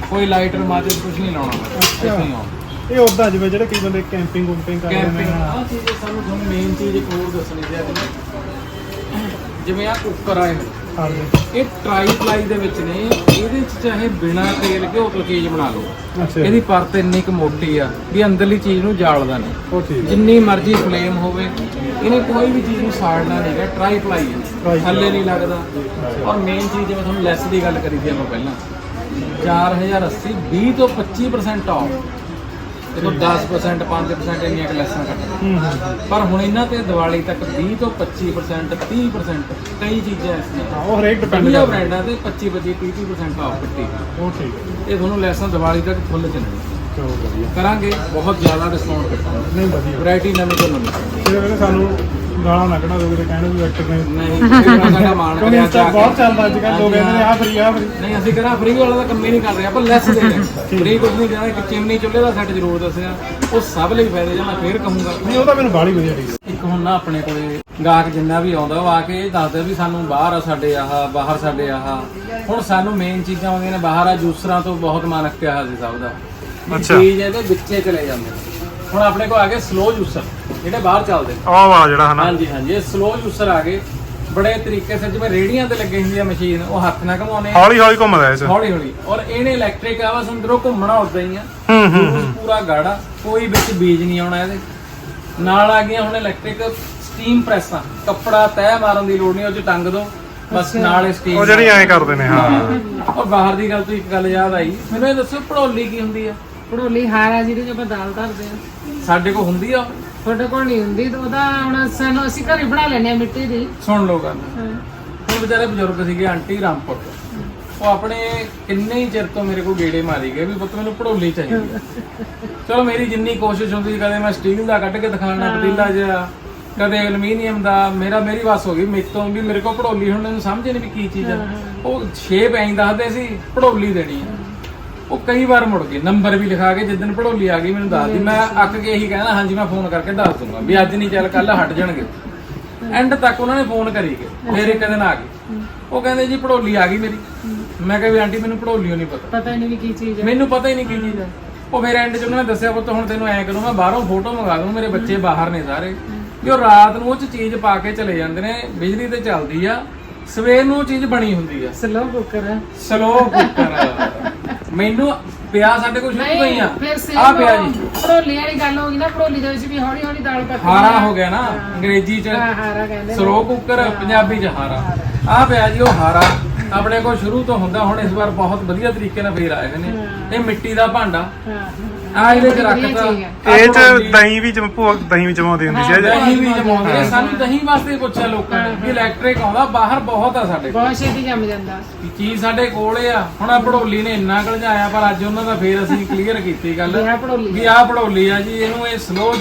ਕੋਈ ਲਾਈਟਰ ਮਾਚਿਸ ਕੁਝ ਨਹੀਂ ਲਾਉਣਾ। ਇੱਥੋਂ ਹੀ ਆਉਂ ਇਹ ਉਦਾਂ ਜਿਵੇਂ ਜਿਹੜੇ ਕਈ ਬੰਦੇ ਕੈਂਪਿੰਗ ਕੁੰਪਿੰਗ ਕਰਦੇ ਨੇ। ਕੈਂਪਿੰਗ ਆ ਚੀਜ਼ ਸਾਨੂੰ ਤੁਹਾਨੂੰ ਮੇਨ ਚੀਜ਼ ਇੱਕ ਹੋਰ ਦੱਸਣੀ ਸੀ ਅੱਜ ਜਿਵੇਂ ਆ ਕੁੱਕਰ ਆਏ ਹੋਏ ਹਾਂਜੀ। ਇਹ ਟਰਾਈ ਪਲਾਈ ਦੇ ਵਿੱਚ ਨੇ ਇਹਦੇ ਚ ਚਾਹੇ ਬਿਨਾ ਤੇਲ ਘਿਓ ਤੋਂ ਚੀਜ਼ ਬਣਾ ਲਓ। ਅੱਛਾ। ਇਹਦੀ ਪਰਤ ਇੰਨੀ ਕੁ ਮੋਟੀ ਆ ਵੀ ਅੰਦਰਲੀ ਚੀਜ਼ ਨੂੰ ਜਾਲਦਾ ਨਹੀਂ। ਉਹ ਠੀਕ ਆ। ਜਿੰਨੀ ਮਰਜ਼ੀ ਫਲੇਮ ਹੋਵੇ ਇਹਨੇ ਕੋਈ ਵੀ ਚੀਜ਼ ਨੂੰ ਸਾੜਨਾ ਨਹੀਂ ਹੈ ਟਰਾਈ ਪਲਾਈ ਹੈ। ਥੱਲੇ ਨਹੀਂ ਲੱਗਦਾ। ਔਰ ਮੇਨ ਚੀਜ਼ ਜਿਵੇਂ ਤੁਹਾਨੂੰ ਲੈਸ ਦੀ ਗੱਲ ਕਰੀ ਸੀ ਆਪਾਂ ਪਹਿਲਾਂ। 4080 20 ਤੋਂ 25% ਆਫ ਦੇਖੋ 10% 5% ਇੰਨੀਆਂ ਕੁ ਲੈਸਾਂ ਕੱਟਦੇ ਹੂੰ ਹੂੰ ਪਰ ਹੁਣ ਇਹਨਾਂ ਤੇ ਦੀਵਾਲੀ ਤੱਕ 20 ਤੋਂ 25% 30% ਕਈ ਚੀਜ਼ਾਂ ਐਸੀਆਂ ਉਹ ਹਰੇਕ ਡਿਪੈਂਡ ਕਰਦਾ ਬ੍ਰਾਂਡਾਂ ਤੇ 25 25 30 30% ਆਫ ਕੱਟੀ। ਉਹ ਠੀਕ ਇਹ ਤੁਹਾਨੂੰ ਲੈਸਾਂ ਦੀਵਾਲੀ ਤੱਕ ਫੁੱਲ ਚੱਲਣੀ ਚਲੋ ਵਧੀਆ। ਕਰਾਂਗੇ ਬਹੁਤ ਜ਼ਿਆਦਾ ਡਿਸਕਾਊਂਟ ਕੱਟਾਂਗੇ। ਨਹੀਂ ਵਧੀਆ। ਵੈਰਾਈਟੀ ਨਵੀਂ ਤੋਂ ਨਵੀਂ। ਸਾਨੂੰ ਗਾਲਾਂ ਨਾ ਕੱਢਣਾ ਦੋਗੇ ਕਹਿਣ ਵੀ ਐਕਟਰ ਨੇ। ਨਹੀਂ ਸਾਡਾ ਮਾਣ ਕਿਉਂਕਿ ਕਰਿਆ ਬਹੁਤ ਚੱਲਦਾ ਅੱਜ ਕੱਲ੍ਹ ਲੋਕ ਕਹਿੰਦੇ ਨੇ ਆਹ ਫਰੀ ਆਹ ਫਰੀ ਨਹੀਂ ਅਸੀਂ ਕਰਾਂ ਫ੍ਰੀ ਵਾਲਾ ਤਾਂ ਕੰਮ ਹੀ ਨਹੀਂ ਕਰ ਰਹੇ ਆਪਾਂ ਲੈਸ ਦੇ ਰਹੇ ਫ੍ਰੀ ਕੁਝ ਨਹੀਂ ਦੇਣਾ ਇੱਕ ਚਿਮਨੀ ਚੁੱਲ੍ਹੇ ਦਾ ਸੈੱਟ ਜ਼ਰੂਰ ਦੱਸਿਆ। ਉਹ ਸਭ ਲਈ ਫਾਇਦੇ ਜਾਂ ਮੈਂ ਫੇਰ ਕਹੂੰਗਾ। ਨਹੀਂ ਉਹ ਤਾਂ ਮੈਨੂੰ ਬਾਹਲੀ ਵਧੀਆ ਲੱਗੀ ਇੱਕ ਹੁਣ ਨਾ ਆਪਣੇ ਕੋਲੇ ਗਾਹਕ ਜਿੰਨਾ ਵੀ ਆਉਂਦਾ ਉਹ ਆ ਕੇ ਇਹ ਦੱਸਦਾ ਵੀ ਸਾਨੂੰ ਬਾਹਰ ਆ ਸਾਡੇ ਆਹ ਬਾਹਰ ਸਾਡੇ ਆਹ। ਹੁਣ ਸਾਨੂੰ ਮੇਨ ਚੀਜ਼ਾਂ ਆਉਂਦੀਆਂ ਨੇ ਬਾਹਰ ਆ ਜੂਸਰਾਂ ਤੋਂ ਬਹੁਤ ਮਨ ਰੱਖਿਆ ਹੋਇਆ ਸੀ ਸਭ ਦਾ। ਅੱਛਾ। ਚੀਜ਼ ਇਹਦੇ ਵਿੱਚੇ ਚਲੇ ਜਾਂਦੇ ਨੇ। ਹੁਣ ਆਪਣੇ ਕੋਲ ਆ ਗਏ ਸਲੋ ਜੂਸਰ ਜਿਹੜੇ ਬਾਹਰ ਚੱਲਦੇ ਨੇ। ਆਹ ਵਾ ਜਿਹੜਾ ਹਨਾ। ਹਾਂਜੀ ਹਾਂਜੀ ਇਹ ਸਲੋ ਜੂਸਰ ਆ ਗਏ। ਬੜੇ ਤਰੀਕੇ ਸੇ ਜਿਵੇਂ ਰੇੜੀਆਂ ਤੇ ਲੱਗੇ ਹੁੰਦੀ ਆ ਮਸ਼ੀਨ ਉਹ ਹੱਥ ਨਾਲ ਘਮਾਉਣੇ ਆ। ਹੌਲੀ ਹੌਲੀ ਘੁੰਮਦਾ ਇਹ ਚ। ਹੌਲੀ ਹੌਲੀ ਔਰ ਇਹਨੇ ਇਲੈਕਟ੍ਰਿਕ ਆ ਬਸ ਅੰਦਰੋਂ ਘੁੰਮਣਾ ਉਦਾਂ ਹੀ ਆ। ਹੂੰ ਹੂੰ ਜੂਸ ਪੂਰਾ ਗਾੜਾ ਕੋਈ ਵਿੱਚ ਬੀਜ ਨਹੀਂ ਆਉਣਾ ਇਹਦੇ। ਨਾਲ ਆ ਗਈਆਂ ਹੁਣ ਇਲੈਕਟ੍ਰਿਕ ਸਟੀਮ ਪ੍ਰੈਸਾਂ ਕੱਪੜਾ ਤੈਅ ਮਾਰਨ ਦੀ ਲੋੜ ਨਹੀਂ ਉਹ ਚ ਟੰਗ ਦੋ। ਬਸ ਨਾਲ ਹੀ ਸਟੀਮ ਉਹ ਜਿਹੜੀ ਐਂ ਕਰਦੇ ਨੇ ਹਾਂ। ਔਰ ਬਾਹਰ ਦੀ ਗੱਲ ਤੋਂ ਇੱਕ ਗੱਲ ਯਾਦ ਆਈ। ਮੈਨੂੰ ਇਹ ਦੱਸੋ ਭੜੋਲੀ ਕੀ ਹੁੰਦੀ ਆ? ਪੜੋਲੀ ਹਾਰ ਆ ਜਿਹਦੇ ਚ ਆਪਾਂ ਦਾਲ ਧਰਦੇ ਆ। ਸਾਡੇ ਕੋਲ ਹੁੰਦੀ ਆ। ਤੁਹਾਡੇ ਕੋਲ ਨਹੀਂ ਹੁੰਦੀ ਤਾਂ ਉਹਦਾ ਹੁਣ ਸਾਨੂੰ ਅਸੀਂ ਘਰੇ ਬਣਾ ਲੈਨੇ ਆ ਮਿੱਟੀ ਦੀ। ਸੁਣ ਲਓ ਗੱਲ। ਹੁਣ ਵਿਚਾਰੇ ਬਜ਼ੁਰਗ ਸੀਗੇ ਆਂਟੀ ਰਾਮਪੁਰ ਉਹ ਆਪਣੇ ਕਿੰਨੇ ਹੀ ਚਿਰ ਤੋਂ ਮੇਰੇ ਕੋਲ ਗੇੜੇ ਮਾਰੀ ਗਏ ਵੀ ਪੁੱਤ ਮੈਨੂੰ ਪੜੋਲੀ ਚਾਹੀਦੀ ਚਲੋ ਮੇਰੀ ਜਿੰਨੀ ਕੋਸ਼ਿਸ਼ ਹੁੰਦੀ ਸੀ ਕਦੇ ਮੈਂ ਸਟੀਲ ਦਾ ਕੱਢ ਕੇ ਦਿਖਾਉਣਾ ਪਤੀਲਾ ਜਿਹਾ। ਕਦੇ ਐਲੂਮੀਨੀਅਮ ਦਾ ਮੇਰਾ ਮੇਰੀ ਬਸ ਹੋ ਗਈ ਮੇਰੇ ਤੋਂ ਵੀ ਮੇਰੇ ਕੋਲ ਪੜੋਲੀ ਹੁਣ ਮੈਨੂੰ ਸਮਝ ਨਹੀਂ ਵੀ ਕੀ ਚੀਜ਼ ਹੈ। ਉਹ ਸ਼ੇਪ ਐਂ ਦੱਸਦੇ ਸੀ ਪੜੋਲੀ ਦੇਣੀ ਹੈ ਉਹ ਕਈ ਵਾਰ ਮੁੜ ਗਏ ਨੰਬਰ ਵੀ ਲਿਖਾ ਕੇ ਜਿੱਦਣ ਪੜੋਲੀ ਆ ਗਈ ਮੈਨੂੰ ਦੱਸਦੀ ਮੈਂ ਅੱਕ ਕੇ ਇਹੀ ਕਹਿਣਾ ਹਾਂਜੀ ਮੈਂ ਫੋਨ ਕਰਕੇ ਦੱਸ ਦੂੰਗਾ ਵੀ ਅੱਜ ਨਹੀਂ ਚੱਲ ਕੱਲ ਹਟ ਜਾਣਗੇ। ਐਂਡ ਤੱਕ ਉਹਨਾਂ ਨੇ ਫੋਨ ਕਰੀ ਗਏ ਫਿਰ ਇੱਕ ਦਿਨ ਆ ਗਏ। ਉਹ ਕਹਿੰਦੇ ਜੀ ਪੜੋਲੀ ਆ ਗਈ ਮੇਰੀ। ਮੈਂ ਕਿਹਾ ਵੀ ਆਂਟੀ ਮੈਨੂੰ ਪੜੋਲੀਓ ਨਹੀਂ ਪਤਾ। ਪਤਾ ਨਹੀਂ ਵੀ ਕੀ ਚੀਜ਼ ਹੈ ਮੈਨੂੰ ਪਤਾ ਹੀ ਨਹੀਂ ਕੀ ਚੀਜ਼ ਹੈ ਉਹ ਫਿਰ ਐਂਡ 'ਚ ਉਹਨਾਂ ਨੇ ਦੱਸਿਆ ਪੁੱਤ ਹੁਣ ਤੈਨੂੰ ਐਂ ਕਰੂੰ ਮੈਂ ਬਾਹਰੋਂ ਫੋਟੋ ਮੰਗਾ ਦੂੰ ਮੇਰੇ ਬੱਚੇ ਬਾਹਰ ਨੇ ਸਾਰੇ। ਕਿ ਉਹ ਰਾਤ ਨੂੰ ਉਹ 'ਚ ਚੀਜ਼ ਪਾ ਕੇ ਚਲੇ ਜਾਂਦੇ ਨੇ ਬਿਜਲੀ ਤੇ ਚੱਲਦੀ ਆ ਸਵੇਰ ਨੂੰ ਚੀਜ਼ ਬਣੀ ਹੁੰਦੀ ਆ। ਸਲੋ ਕੁੱਕਰ ਹੈ ਸਲੋ ਕੁੱਕਰ ਮੈਨੂੰ ਪਿਆ ਸਾਡੇ ਕੋਲ ਸ਼ੁਰੂ ਤੋਂ ਹੀ ਆ। ਫਿਰ ਆ ਪਿਆ ਜੀ। ਪੜੋਲੀ ਵਾਲੀ ਗੱਲ ਹੋ ਗਈ ਨਾ ਪੜੋਲੀ ਦੇ ਵਿੱਚ ਵੀ ਹੌਲੀ ਹੌਲੀ ਦਾਲ ਪੱਕਦੀ ਹਾਰਾ ਹੋ ਗਿਆ ਨਾ ਅੰਗਰੇਜ਼ੀ 'ਚ ਹਾਂ ਹਾਰਾ ਕਹਿੰਦੇ ਨੇ। ਸਲੋ ਕੁੱਕਰ ਪੰਜਾਬੀ 'ਚ ਹਾਰਾ। ਆ ਪਿਆ ਜੀ ਉਹ ਹਾਰਾ। ਆਪਣੇ ਕੋਲ ਸ਼ੁਰੂ ਤੋਂ ਹੁੰਦਾ ਹੁਣ ਇਸ ਵਾਰ ਬਹੁਤ ਵਧੀਆ ਤਰੀਕੇ ਨਾਲ ਫੇਰ ਆਏ ਹੋਏ ਨੇ ਇਹ ਮਿੱਟੀ ਦਾ ਭਾਂਡਾ। ਹਾਂ। ਆ ਇਹਦੇ 'ਚ ਰੱਖਤਾ ਇਹ ਚ ਦਹੀਂ ਵੀ ਜਮ ਭੂਆ ਦਹੀਂ ਵੀ ਜਮਾਉਂਦੀ ਹੁੰਦੀ ਸੀ ਇਹ। ਦਹੀਂ ਵੀ ਜਮਾਉਂਦੇ ਆ। ਸਾਨੂੰ ਦਹੀਂ ਵਾਸਤੇ ਪੁੱਛਿਆ ਲੋਕਾਂ ਨੇ ਵੀ ਇਲੈਕਟ੍ਰਿਕ ਆਉਂਦਾ ਬਾਹਰ ਬਹੁਤ ਆ ਸਾਡੇ ਕੋਲ। ਬਹੁਤ ਛੇਤੀ ਜੰਮ ਜਾਂਦਾ। ਵੀ ਚੀਜ਼ ਸਾਡੇ ਕੋਲ ਆ। ਹੁਣ ਆ ਪੜੋਲੀ ਨੇ ਇੰਨਾ ਕਲਜਾਇਆ ਪਰ ਅੱਜ ਉਹਨਾਂ ਦਾ ਫੇਰ ਅਸੀਂ ਕਲੀਅਰ ਕੀਤੀ ਗੱਲ। ਵੀ ਆਹ ਭੜੋਲੀ। ਵੀ ਆਹ ਪੜੋਲੀ ਆ ਜੀ ਇਹਨੂੰ ਇਹ ਸਲੋ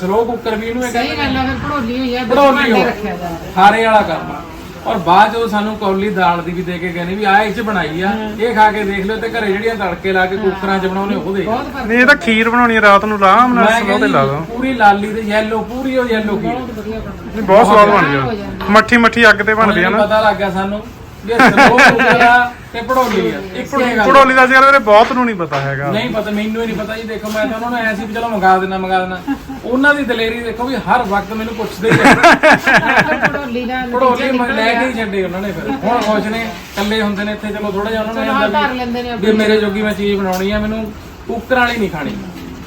ਸਲੋ ਕੁੱਕਰ ਵੀ ਇਹਨੂੰ ਇਹ ਸਹੀ ਕਹਿੰਦੇ ਗੱਲ ਆ ਫਿਰ ਪੜੋਲੀ ਹੋਈ ਆ ਵਿੱਚ ਪੜੋਲੀ ਭਾਂਡੇ ਹੋ ਰੱਖਿਆ ਜਾਂਦਾ। ਹਾਰੇ ਵਾਲਾ ਕੰਮ ਆ। ਔਰ ਬਾਅਦ ਜੋ ਸਾਨੂੰ ਕੌਲੀ ਦਾਲ ਦੀ ਵੀ ਦੇ ਕੇ ਗਏ ਨੇ ਵੀ ਆਹ ਇਹ ਚ ਬਣਾਈ ਆ ਇਹ ਖਾ ਕੇ ਦੇਖ ਲਿਓ ਤੇ ਘਰੇ ਜਿਹੜੀਆਂ ਤੜਕੇ ਲਾ ਕੇ ਕੁੱਕਰਾਂ ਚ ਬਣਾਉਣੇ ਬਹੁਤ ਫ਼ਰਕ ਨਹੀਂ ਇਹ ਤਾਂ ਖੀਰ ਬਣਾਉਣੀ ਹੈ ਰਾਤ ਨੂੰ ਆਰਾਮ ਨਾਲ ਮੈਂ ਤੇ ਲਾ ਦੋ। ਪੂਰੀ ਲਾਲੀ ਤੇ ਯੈਲੋ ਪੂਰੀ ਉਹ ਯੈਲੋ ਕੀ ਬਹੁਤ ਵਧੀਆ ਬਣਦਾ ਨਹੀਂ ਬਹੁਤ ਸਵਾਦ ਬਣ ਗਿਆ ਮੱਠੀ ਮੱਠੀ ਅੱਗ ਤੇ ਬਣਦੀ ਆ ਨਾ। ਪਤਾ ਲੱਗ ਗਿਆ ਸਾਨੂੰ ਵੀ ਇਹ ਸਲੋ ਕੁੱਕਰ ਆ ਤੇ ਪੜੋਲੀ ਆ। ਇੱਕੋ ਹੀ ਗੱਲ। ਪੜੋਲੀ ਦਾ ਸੀਗਾ ਮੇਰੇ ਬਹੁਤ ਨੂੰ ਨਹੀਂ ਪਤਾ ਹੈਗਾ। ਨਹੀਂ ਪਤਾ ਮੈਨੂੰ ਹੀ ਨਹੀਂ ਪਤਾ ਜੀ ਦੇਖੋ ਮੈਂ ਤਾਂ ਉਹਨਾਂ ਨੂੰ ਐ ਸੀ ਵੀ ਚਲੋ ਮੰਗਾ ਦੇਣਾ ਮੰਗਾ ਦੇਣਾ ਉਹਨਾਂ ਦੀ ਦਲੇਰੀ ਦੇਖੋ ਵੀ ਹਰ ਵਕਤ ਮੈਨੂੰ ਪੁੱਛਦੇ ਹੀ ਆ। ਪੜੋਲੀ ਦਾ ਪੜੋਲੀ ਮੈਂ ਲੈ ਕੇ ਹੀ ਛੱਡੇ ਉਹਨਾਂ ਨੇ ਫਿਰ। ਹੁਣ ਖੁਸ਼ ਨੇ ਇਕੱਲੇ ਹੁੰਦੇ ਨੇ ਇੱਥੇ ਚਲੋ ਥੋੜਾ ਜਿਹਾ ਉਹਨਾਂ ਨੂੰ ਚਲੋ ਹੁੰਦਾ ਧਰ ਲੈਂਦੇ ਨੇ ਵੀ ਵੀ ਮੇਰੇ ਜੋਗੀ ਮੈਂ ਚੀਜ਼ ਬਣਾਉਣੀ ਆ ਮੈਨੂੰ ਕੁੱਕਰ ਵਾਲੀ ਨਹੀਂ ਖਾਣੀ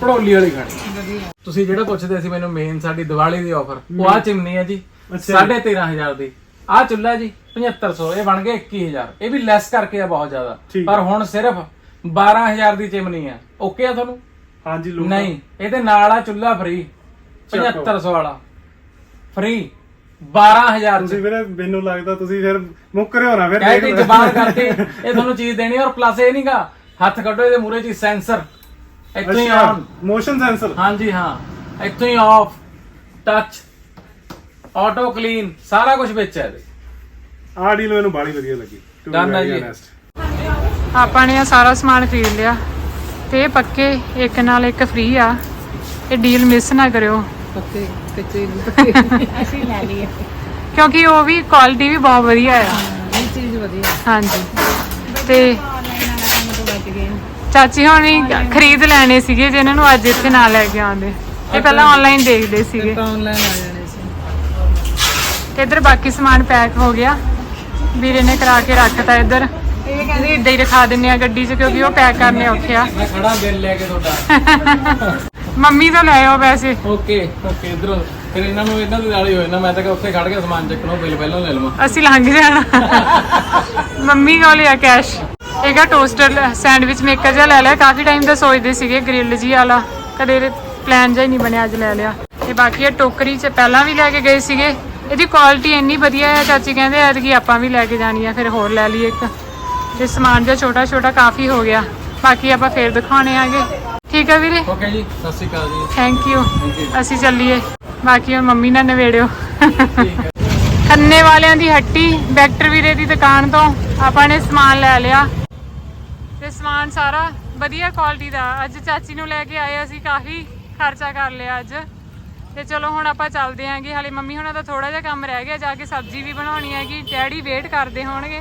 ਪੜੋਲੀ ਵਾਲੀ ਖਾਣੀ। ਵਧੀਆ। ਤੁਸੀਂ ਜਿਹੜਾ ਪੁੱਛਦੇ ਸੀ ਮੈਨੂੰ ਮੇਨ ਸਾਡੀ ਦੀਵਾਲੀ ਦੀ ਆਫਰ ਉਹ ਆ ਚਿਮਨੀ ਹੈ ਜੀ 13500 ਦੀ। ਆ ਚੁੱਲ੍ਹਾ ਜੀ 7500 ਇਹ ਬਣ ਗਿਆ 21000 ਇਹ ਵੀ ਲੈਸ ਕਰਕੇ ਆ ਬਹੁਤ ਜ਼ਿਆਦਾ। ਠੀਕ। ਪਰ ਹੁਣ ਸਿਰਫ 12000 ਦੀ ਚਿਮਨੀ ਆ। ਓਕੇ ਆ ਤੁਹਾਨੂੰ? ਹਾਂਜੀ ਨਹੀਂ ਇਹਦੇ ਨਾਲ ਆ ਚੁੱਲ੍ਹਾ ਫ੍ਰੀ 7500 ਵਾਲਾ। ਫ੍ਰੀ 12000 ਚ। ਤੁਸੀਂ ਫਿਰ ਮੈਨੂੰ ਲੱਗਦਾ ਤੁਸੀਂ ਫਿਰ ਮੁੱਕ ਰਹੇ ਹੋ ਨਾ ਫਿਰ ਕਹਿ ਕੇ ਜ਼ਬਾਨ ਕਰਕੇ (laughs) ਇਹ ਤੁਹਾਨੂੰ ਚੀਜ਼ ਦੇਣੀ ਔਰ ਪਲੱਸ ਇਹ ਨਹੀਂਗਾ ਹੱਥ ਕੱਢੋ ਇਹਦੇ ਮੂਰੇ ਚ ਸੈਂਸਰ ਇੱਥੋਂ ਹੀ ਆਨ ਮੋਸ਼ਨ ਸੈਂਸਰ ਹਾਂਜੀ ਹਾਂ। ਇੱਥੋਂ ਹੀ ਆਫ ਟੱਚ ਆਟੋ ਕਲੀਨ ਸਾਰਾ ਕੁਝ ਵਿੱਚ ਹੈ ਇਹਦੇ। ਆਹ ਡੀਲ ਮੈਨੂੰ ਬਾਲੀ ਵਧੀਆ ਲੱਗੀ। Be Done ਜੀ। ਆਪਾਂ ਨੇ ਆ ਸਾਰਾ ਸਮਾਨ ਖਰੀਦ ਲਿਆ। ਤੇ ਇਹ ਪੱਕੇ ਇੱਕ ਨਾਲ ਇੱਕ ਫ੍ਰੀ ਆ। ਇਹ ਡੀਲ ਮਿਸ ਨਾ ਕਰਿਓ। ਪੱਤੇ ਕੱਚੇ ਅਸੀਂ ਲੈ ਲਈਏ। ਕਿਉਂਕਿ ਉਹ ਵੀ ਕੁਆਲਿਟੀ ਵੀ ਬਹੁਤ ਵਧੀਆ ਆ। ਇਹ ਚੀਜ਼ ਵਧੀਆ। ਹਾਂਜੀ। ਤੇ ਚਾਚੀ ਹੋਣੀ ਖਰੀਦ ਲੈਣੇ ਸੀਗੇ ਜਿਨ੍ਹਾਂ ਨੂੰ ਅੱਜ ਇੱਥੇ ਨਾ ਲੈ ਕੇ ਆਉਂਦੇ। ਇਹ ਪਹਿਲਾਂ ਆਨਲਾਈਨ ਦੇਖਦੇ ਸੀਗੇ। ਤਾਂ ਆਨਲਾਈਨ ਆ ਇੱਧਰ ਬਾਕੀ ਸਮਾਨ ਪੈਕ ਹੋ ਗਿਆ। ਵੀਰੇ ਨੇ ਕਰਾ ਕੇ ਰੱਖਤਾ ਇੱਧਰ। ਇਹ ਕਹਿੰਦੇ ਇੱਦਾਂ ਹੀ ਰਖਾ ਦਿੰਨੇ ਆ ਗੱਡੀ 'ਚ ਕਿਉਂਕਿ ਉਹ ਪੈਕ ਕਰਨੇ ਔਖੇ ਆ। ਮੈਂ ਖੜਾ ਬਿੱਲ ਲੈ ਕੇ ਤੁਹਾਡਾ। (laughs) ਮੰਮੀ ਤੋਂ ਲੈ ਆਓ ਵੈਸੇ ਓਕੇ ਓਕੇ ਇਧਰੋਂ। ਫਿਰ ਇਹਨਾਂ ਨੂੰ ਇਹਨਾਂ ਦੇ ਨਾਲ ਹੀ ਹੋਏ ਨਾ ਮੈਂ ਤਾਂ ਕਿ ਉੱਥੇ ਖੜ ਕੇ ਸਮਾਨ ਚੱਕਣੋਂ ਬਿੱਲ ਪਹਿਲਾਂ ਲੈ ਲਵਾਂ। ਅਸੀਂ ਲੰਘ ਜਾਣਾ। ਮੰਮੀ ਕੋਲ ਆ ਕੈਸ਼ ਇਹਗਾ ਟੋਸਟਰ ਸੈਂਡਵਿਚ ਮੇਕਰ ਜਿਹਾ ਲੈ ਲਿਆ ਕਾਫੀ ਟਾਈਮ ਦਾ ਸੋਚਦੇ ਸੀਗੇ ਗ੍ਰਿਲ ਜੀ ਵਾਲਾ। ਕਦੇ ਪਲਾਨ ਜਿਹਾ ਹੀ ਨਹੀਂ ਬਣਿਆ ਅੱਜ ਲੈ ਲਿਆ। ਤੇ ਬਾਕੀ ਇਹ ਟੋਕਰੀ 'ਚ ਪਹਿਲਾਂ ਵੀ ਲੈ ਕੇ ਗਏ ਸੀਗੇ। ਇਹਦੀ ਕੁਆਲਿਟੀ ਇੰਨੀ ਵਧੀਆ ਹੈ ਚਾਚੀ ਕਹਿੰਦੇ ਐਤਕੀ ਆਪਾਂ ਵੀ ਲੈ ਕੇ ਜਾਣੀ ਆ ਫਿਰ ਹੋਰ ਲੈ ਲਈ ਇੱਕ। ਤੇ ਸਮਾਨ ਜਿਹਾ ਛੋਟਾ ਛੋਟਾ ਕਾਫੀ ਹੋ ਗਿਆ। ਬਾਕੀ ਆਪਾਂ ਫੇਰ ਦਿਖਾਉਣੇ ਆਗੇ। ਠੀਕ ਆ ਵੀਰੇ? ਓਕੇ ਜੀ ਸਤਿ ਸ਼੍ਰੀ ਅਕਾਲ ਜੀ। Thank you. ਅਸੀਂ ਚੱਲੀਏ। ਬਾਕੀ ਹੁਣ ਮੰਮੀ ਨਾਲ ਨਵੇੜਿਓ ਖੰਨੇ ਵਾਲਿਆਂ ਦੀ ਹੱਟੀ ਵੈਕਟਰ ਵੀਰੇ ਦੀ ਦੁਕਾਨ ਤੋਂ ਆਪਾਂ ਨੇ ਸਮਾਨ ਲੈ ਲਿਆ। ਤੇ ਸਮਾਨ ਸਾਰਾ ਵਧੀਆ ਕੁਆਲਿਟੀ ਦਾ। ਅੱਜ ਚਾਚੀ ਨੂੰ ਲੈ ਕੇ ਆਏ ਅਸੀਂ ਕਾਫੀ ਖਰਚਾ ਕਰ ਲਿਆ ਅੱਜ। ਤੇ ਚਲੋ ਹੁਣ ਆਪਾਂ ਚੱਲਦੇ ਆਂਗੇ, ਹਾਲੇ ਮੰਮੀ ਹੁਣਾਂ ਦਾ ਥੋੜਾ ਜਿਹਾ ਕੰਮ ਰਹਿ ਗਿਆ, ਜਾ ਕੇ ਸਬਜ਼ੀ ਵੀ ਬਣਾਉਣੀ ਹੈਗੀ, ਡੈਡੀ ਵੇਟ ਕਰਦੇ ਹੋਣਗੇ।